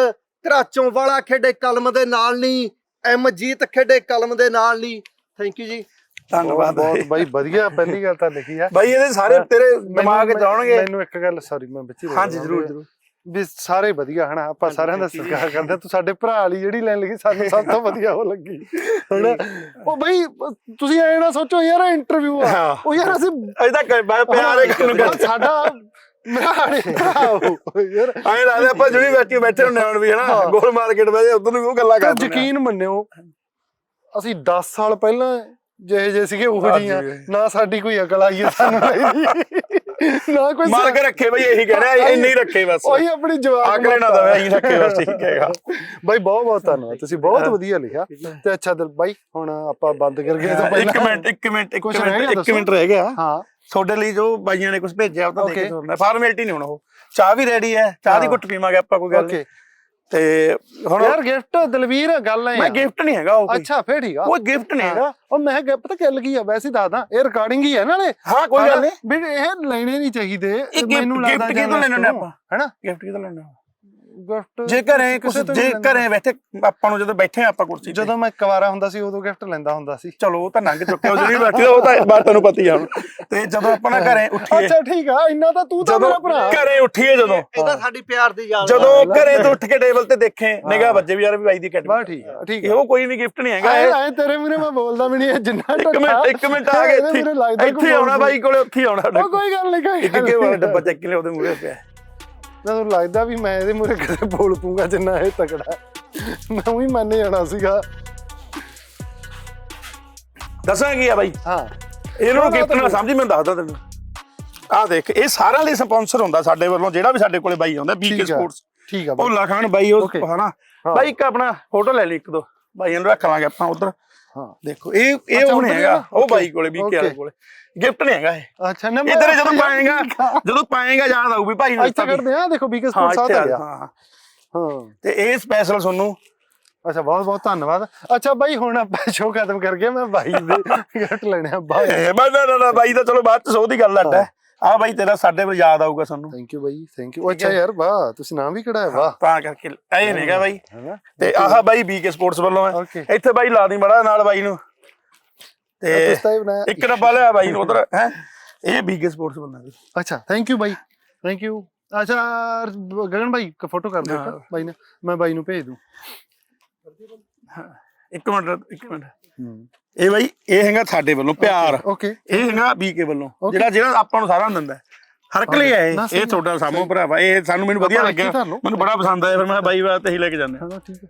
[SPEAKER 4] ਘਰਾਚੋਂ ਵਾਲਾ ਖੇਡੇ ਕਲਮ ਦੇ ਨਾਲ ਨਹੀਂ ਐਮ ਜੀਤ ਖੇਡੇ ਕਲਮ ਦੇ ਨਾਲ ਨਹੀਂ ਥੈਂਕ ਯੂ ਜੀ।
[SPEAKER 2] ਧੰਨਵਾਦ।
[SPEAKER 3] ਬਹੁਤ ਬਾਈ ਵਧੀਆ ਪਹਿਲੀ ਗੱਲ ਤਾਂ ਲਿਖੀ ਆ।
[SPEAKER 2] ਬਾਈ ਇਹਦੇ ਸਾਰੇ ਤੇਰੇ ਦਿਮਾਗ 'ਚ ਆਉਣਗੇ।
[SPEAKER 3] ਮੈਨੂੰ ਇੱਕ ਗੱਲ ਸੌਰੀ ਮੈਂ ਵਿੱਚ
[SPEAKER 2] ਹਾਂਜੀ ਜਰੂਰ ਜਰੂਰ।
[SPEAKER 3] ਵੀ ਸਾਰੇ ਵਧੀਆ ਹਨਾ? ਆਪਾਂ ਸਾਰਿਆਂ ਦਾ ਸਤਿਕਾਰ ਕਰਦੇ। ਤੂੰ ਸਾਡੇ ਭਰਾ ਵਾਲੀ ਜਿਹੜੀ ਲਾਈਨ ਲਿਖੀ ਸਾਨੂੰ ਸਭ ਤੋਂ ਵਧੀਆ ਉਹ ਲੱਗੀ। ਹਨਾ? ਉਹ ਬਈ ਤੁਸੀਂ ਐ ਨਾ ਸੋਚੋ ਯਾਰ ਇੰਟਰਵਿਊ ਆ। ਉਹ ਯਾਰ ਅਸੀਂ
[SPEAKER 2] ਅਜੇ ਤੱਕ ਪਿਆਰੇ ਕਰਨ
[SPEAKER 3] ਹਾਂ, ਸਾਡਾ ਮੇਰਾ ਯਾਰ
[SPEAKER 2] ਐਂ ਲੱਗਦਾ ਆਪਾਂ ਯੂਨੀਵਰਸਿਟੀ ਬੈਠੇ ਹੁੰਦੇ ਹਾਂ ਵੀ ਹਨਾ। ਗੋਲ ਮਾਰਕੀਟ ਬੈਠੇ ਉਧਰ ਨੂੰ ਉਹ ਗੱਲਾਂ ਕਰਦੇ ਨੇ।
[SPEAKER 3] ਯਕੀਨ ਮੰਨਿਓ ਅਸੀਂ 10 ਸਾਲ ਪਹਿਲਾਂ ਜਿਹੇ ਜੇ ਸੀਗੇ ਉਹ। ਜੀਆਂ ਨਾ ਸਾਡੀ ਕੋਈ ਅਕਲ ਆਈ ਸਾਨੂੰ ਨਾ ਕੋਈ
[SPEAKER 2] ਮਾਰ ਕੇ ਰੱਖੇ ਬਈ ਇਹੀ ਕਹਿ ਰਿਹਾ ਇੰਨੇ ਹੀ ਰੱਖੇ ਬਸ।
[SPEAKER 3] ਉਹੀ ਆਪਣੀ ਜਵਾਬ
[SPEAKER 2] ਆਕੜੇ ਨਾ ਦਵੇ ਇਹੀ ਰੱਖੇ ਬਸ ਠੀਕ ਹੈਗਾ।
[SPEAKER 3] ਬਾਈ ਬਹੁਤ ਬਹੁਤ ਧੰਨਵਾਦ। ਤੁਸੀਂ ਬਹੁਤ ਵਧੀਆ ਲਿਖਿਆ ਤੇ ਅੱਛਾ ਦਿਲ ਬਾਈ ਹੁਣ ਆਪਾਂ ਬੰਦ ਕਰ ਗਏ ਤੋਂ ਪਹਿਲਾਂ
[SPEAKER 2] ਇੱਕ ਮਿੰਟ ਇੱਕ ਮਿੰਟ ਇੱਕ
[SPEAKER 3] ਕੁਛ ਰਹਿ ਗਿਆ
[SPEAKER 2] ਮਿੰਟ ਇੱਕ
[SPEAKER 3] ਦੱਸੋ।
[SPEAKER 2] ਮਿੰਟ ਰਹਿ ਗਿਆ।
[SPEAKER 3] ਹਾਂ।
[SPEAKER 2] ਤੁਹਾਡੇ ਲਈ ਜੋ ਬਾਈਆਂ ਨੇ ਕੁਝ ਭੇਜਿਆ ਉਹ ਤਾਂ ਦੇਖ
[SPEAKER 3] Okay.
[SPEAKER 2] ਕੇ। ਤੋਰਨਾ ਫਾਰਮੈਲਿਟੀ ਨਹੀਂ ਹੁਣ ਉਹ। ਚਾਹ ਵੀ ਰੈਡੀ ਹੈ ਚਾਹ ਦੀ। ਘੁੱਟ ਪੀਵਾਂਗੇ ਆਪਾਂ ਕੋਈ ਗੱਲ ਨਹੀਂ
[SPEAKER 3] ਓਕੇ
[SPEAKER 2] ਤੇ ਹੁਣ
[SPEAKER 3] ਯਾਰ ਗਿਫਟ ਦਲਵੀਰ ਗੱਲ ਹੈ
[SPEAKER 2] ਮੈਂ ਗਿਫਟ ਨਹੀਂ ਹੈਗਾ ਉਹ
[SPEAKER 3] ਅੱਛਾ ਫੇਰ ਠੀਕ ਆ।
[SPEAKER 2] ਉਹ ਗਿਫਟ ਨਹੀਂ ਹੈਗਾ।
[SPEAKER 3] ਉਹ ਮੈਂ ਕਿਹਾ ਪਤਾ ਗੱਲ ਕੀ ਆ ਵੈਸੇ ਦੱਸਦਾ ਇਹ ਰਿਕਾਰਡਿੰਗ ਹੀ ਹੈ ਨਾਲੇ।
[SPEAKER 2] ਹਾਂ ਕੋਈ ਗੱਲ ਨਹੀਂ
[SPEAKER 3] ਵੀ ਇਹ ਲੈਣੇ ਨਹੀਂ ਚਾਹੀਦੇ।
[SPEAKER 2] ਇਹ gift- gift ਕਿਹਤੋਂ ਲੈਣੇ ਆਪਾਂ?
[SPEAKER 3] ਹੈਨਾ?
[SPEAKER 2] ਗਿਫਟ ਕਿਹਦਾ ਲੈਣਾ
[SPEAKER 3] ਗਿਫਟ
[SPEAKER 2] ਜੇ ਘਰੇ ਕੁਛ ਜੇ ਘਰੇ ਬੈਠੇ ਆਪਾਂ ਨੂੰ ਜਦੋਂ ਬੈਠੇ ਆ ਆਪਾਂ ਕੁਰਸੀ ਤੇ।
[SPEAKER 3] ਜਦੋਂ ਮੈਂ ਕੁਵਾਰਾ ਹੁੰਦਾ ਸੀ ਉਦੋਂ ਗਿਫਟ ਲੈਂਦਾ ਹੁੰਦਾ ਸੀ।
[SPEAKER 2] ਚਲੋ ਉਹ ਤਾਂ ਲੰਘ ਚੁੱਕਿਆ ਉਹ ਜਿਹੜੀ ਬੈਠੀ ਉਹ ਤਾਂ ਬਾਤ ਤੁਹਾਨੂੰ ਪਤਾ ਹੀ ਆ ਹੁਣ। ਤੇ ਜਦੋਂ ਆਪਾਂ ਨਾ ਘਰੇ ਉੱਠੀਏ
[SPEAKER 3] ਅੱਛਾ ਠੀਕ ਆ ਇੰਨਾ ਤਾਂ ਤੂੰ ਤਾਂ
[SPEAKER 2] ਜਦੋਂ
[SPEAKER 3] ਮੇਰਾ ਭਰਾ।
[SPEAKER 2] ਘਰੇ ਉੱਠੀਏ ਜਦੋਂ।
[SPEAKER 4] ਇਹ ਤਾਂ ਸਾਡੀ ਪਿਆਰ ਦੀ ਯਾਦ
[SPEAKER 2] ਜਦੋਂ ਘਰੇ ਤੋਂ ਉੱਠ ਕੇ ਟੇਬਲ ਤੇ ਦੇਖੇ ਨਿਗਾਹ ਵੱਜੇ ਵੀ ਯਾਰ ਵੀ ਬਾਈ ਦੀ ਕੈਟਰੀ
[SPEAKER 3] ਬਸ ਠੀਕ ਆ ਠੀਕ
[SPEAKER 2] ਇਹ
[SPEAKER 3] ਆ।
[SPEAKER 2] ਉਹ ਕੋਈ ਨਹੀਂ ਗਿਫਟ ਨਹੀਂ ਹੈਗਾ। ਇਹ
[SPEAKER 3] ਐ ਤੇਰੇ ਮੂਰੇ ਮੈਂ ਬੋਲਦਾ ਵੀ ਨਹੀਂ ਇਹ ਜਿੰਨਾ
[SPEAKER 2] ਇੱਕ ਮਿੰਟ ਇੱਕ ਮਿੰਟ ਆ ਗਏ ਇੱਥੇ। ਇੱਥੇ ਆਉਣਾ ਬਾਈ ਕੋਲੇ ਉੱਥੇ ਆਉਣਾ
[SPEAKER 3] ਉਹ ਕੋਈ ਗੱਲ ਨਹੀਂ ਕੋਈ
[SPEAKER 2] ਇੱਕ ਇੱਕ ਵਾਰ
[SPEAKER 3] ਨੀ।
[SPEAKER 2] ਡੱਬਾ ਚੱਕ ਕੇ ਲਿਆ ਉਹਦੇ ਮੂਹਰੇ ਪਿਆ।
[SPEAKER 3] ਮੈਨੂੰ ਲੱਗਦਾ ਵੀ ਮੈਂ ਇਹਦੇ ਮੂਰੇ ਕਦੇ ਬੋਲ ਪੂੰਗਾ ਜਿੰਨਾ ਇਹ ਤਕੜਾ। ਮੈਂ ਉਹੀ ਮੰਨ ਜਾਣਾ ਸੀਗਾ
[SPEAKER 2] ਦੱਸਾਂ ਕੀ ਆ ਬਾਈ
[SPEAKER 3] ਹਾਂ
[SPEAKER 2] ਇਹਨਾਂ ਨੂੰ
[SPEAKER 3] ਨਾ,
[SPEAKER 2] ਗਿਫਟ
[SPEAKER 3] ਤਾਂ
[SPEAKER 2] ਨਾ ਸਮਝੀ ਮੈਂ ਦੱਸਦਾ ਤੈਨੂੰ ਆਹ ਦੇਖ ਇਹ ਸਾਰਿਆਂ ਲਈ ਸਪਾਂਸਰ ਹੁੰਦਾ ਸਾਡੇ ਵੱਲੋਂ ਜਿਹੜਾ ਵੀ ਸਾਡੇ ਕੋਲੇ ਬਾਈ ਆਉਂਦਾ ਬੀਕੇ
[SPEAKER 3] ਆ।
[SPEAKER 2] ਸਪੋਰਟਸ
[SPEAKER 3] ਠੀਕ ਆ ਬਾਈ
[SPEAKER 2] ਭੋਲਾ ਖਾਨ ਬਾਈ ਉਹ. ਹਨਾ। ਬਾਈ ਇੱਕ ਆਪਣਾ ਫੋਟੋ ਲੈ ਲਈ ਇੱਕ ਦੋ ਬਾਈਆਂ ਨੂੰ ਰੱਖ ਲਾਂਗੇ ਆਪਾਂ ਉਧਰ
[SPEAKER 3] ਹਾਂ।
[SPEAKER 2] ਦੇਖੋ ਇਹ ਇਹ
[SPEAKER 3] ਉੱਧਰ
[SPEAKER 2] ਹੈਗਾ? ਉਹ ਬਾਈ. ਕੋਲੇ ਵਾਲੇ
[SPEAKER 3] Okay.
[SPEAKER 2] ਕੋਲੇ। ਗਿਫਟ ਨਹੀਂ ਹੈਗਾ ਇਹ।
[SPEAKER 3] ਅੱਛਾ ਨਾ ਮੈਂ-
[SPEAKER 2] ਇਧਰ ਜਦੋਂ ਪਾਏਗਾ ਜਦੋਂ ਪਾਏਗਾ ਯਾਦ ਆਊ ਵੀ ਭਾਈ ਨੂੰ
[SPEAKER 3] ਇੱਥੇ
[SPEAKER 2] ਵੀ।
[SPEAKER 3] ਕਰਦੇ ਆ ਦੇਖੋ ਬੀਕੇ ਸਾਥ
[SPEAKER 2] ਇੱਥੇ
[SPEAKER 3] ਆ ਗਿਆ।
[SPEAKER 2] ਹਾਂ
[SPEAKER 3] ਹਾਂ।
[SPEAKER 2] ਤੇ ਇਹ ਸਪੈਸ਼ਲ ਤੁਹਾਨੂੰ
[SPEAKER 3] ਅੱਛਾ ਬਹੁਤ ਬਹੁਤ ਧੰਨਵਾਦ। ਅੱਛਾ ਬਾਈ ਹੁਣ ਆਪਾਂ ਸ਼ੋਅ ਖਤਮ ਕਰ ਗਏ। ਮੈਂ ਬਾਈ ਦੇ ਗਿਫਟ ਲੈਣੇ ਆ ਬਾਈ।
[SPEAKER 2] ਇਹ ਬਸ ਨਾ ਨਾ ਨਾ ਬਾਈ ਤਾਂ ਚਲੋ ਬਾਅਦ ਚ ਸੌ ਦੀ ਗੱਲ ਅੱਡ ਹੈ। ਆ ਬਾਈ ਤੇਰਾ ਸਾਡੇ ਵੱਲ ਯਾਦ ਆਊਗਾ ਸਾਨੂੰ।
[SPEAKER 3] ਥੈਂਕ ਯੂ ਬਾਈ ਥੈਂਕ ਯੂ ਅੱਛਾ ਯਾਰ ਵਾਹ ਤੁਸੀਂ ਨਾਮ ਵੀ ਕਢਾਇਆ ਵਾਹ।
[SPEAKER 2] ਤਾਂ ਕਰਕੇ ਇਹ ਨਹੀਂਗਾ ਬਾਈ।
[SPEAKER 3] ਹੈਨਾ
[SPEAKER 2] ਤੇ ਆਹ ਬਾਈ ਬੀਕੇ ਸਪੋਰਟਸ ਵੱਲੋਂ ਹੈ। ਇੱਥੇ ਬਾਈ ਲਾ ਦੀ ਮੜਾ ਨਾਲ ਬਾਈ ਨੂੰ। ਤੇ ਇੱਕ ਡੱਬਾ ਲਿਆ ਬਾਈ ਨੂੰ ਉਧਰ ਹੈ। ਇਹ ਬੀਕੇ ਸਪੋਰਟਸ ਵੱਲੋਂ ਹੈ।
[SPEAKER 3] ਅੱਛਾ ਥੈਂਕ ਯੂ ਬਾਈ। ਥੈਂਕ ਯੂ ਅੱਛਾ ਗਗਨ ਭਾਈ ਇੱਕ ਫੋਟੋ ਕਰ ਦਿਓ
[SPEAKER 2] ਹਾਂ।
[SPEAKER 3] ਬਾਈ ਨੇ। ਮੈਂ ਬਾਈ ਨੂੰ ਭੇਜ ਦੂੰ।
[SPEAKER 2] ਇੱਕ ਮਿੰਟ ਇੱਕ ਮਿੰਟ। ਇਹ ਬਾਈ ਇਹ ਹੈਗਾ ਸਾਡੇ ਵੱਲੋਂ ਪਿਆਰ
[SPEAKER 3] ਓਕੇ
[SPEAKER 2] ਇਹ ਹੈਗਾ ਬੀਕੇ ਵੱਲੋਂ. ਜਿਹੜਾ ਜਿਹੜਾ ਆਪਾਂ ਨੂੰ ਸਾਰਾ ਦਿੰਦਾ ਹੈ। ਹਰ ਇੱਕ ਲਈ ਹੈ ਇਹ। ਤੁਹਾਡਾ ਸਾਮੋ ਭਰਾਵਾ ਇਹ ਸਾਨੂੰ ਮੈਨੂੰ ਵਧੀਆ ਲੱਗਿਆ। ਮੈਨੂੰ ਬੜਾ ਪਸੰਦ ਆਇਆ ਫਿਰ ਮੈਂ ਬਾਈ ਵਾਸਤੇ ਹੀ ਲੈ ਕੇ ਜਾਂਦੇ।
[SPEAKER 3] ਹਾਂ ਠੀਕ ਹੈ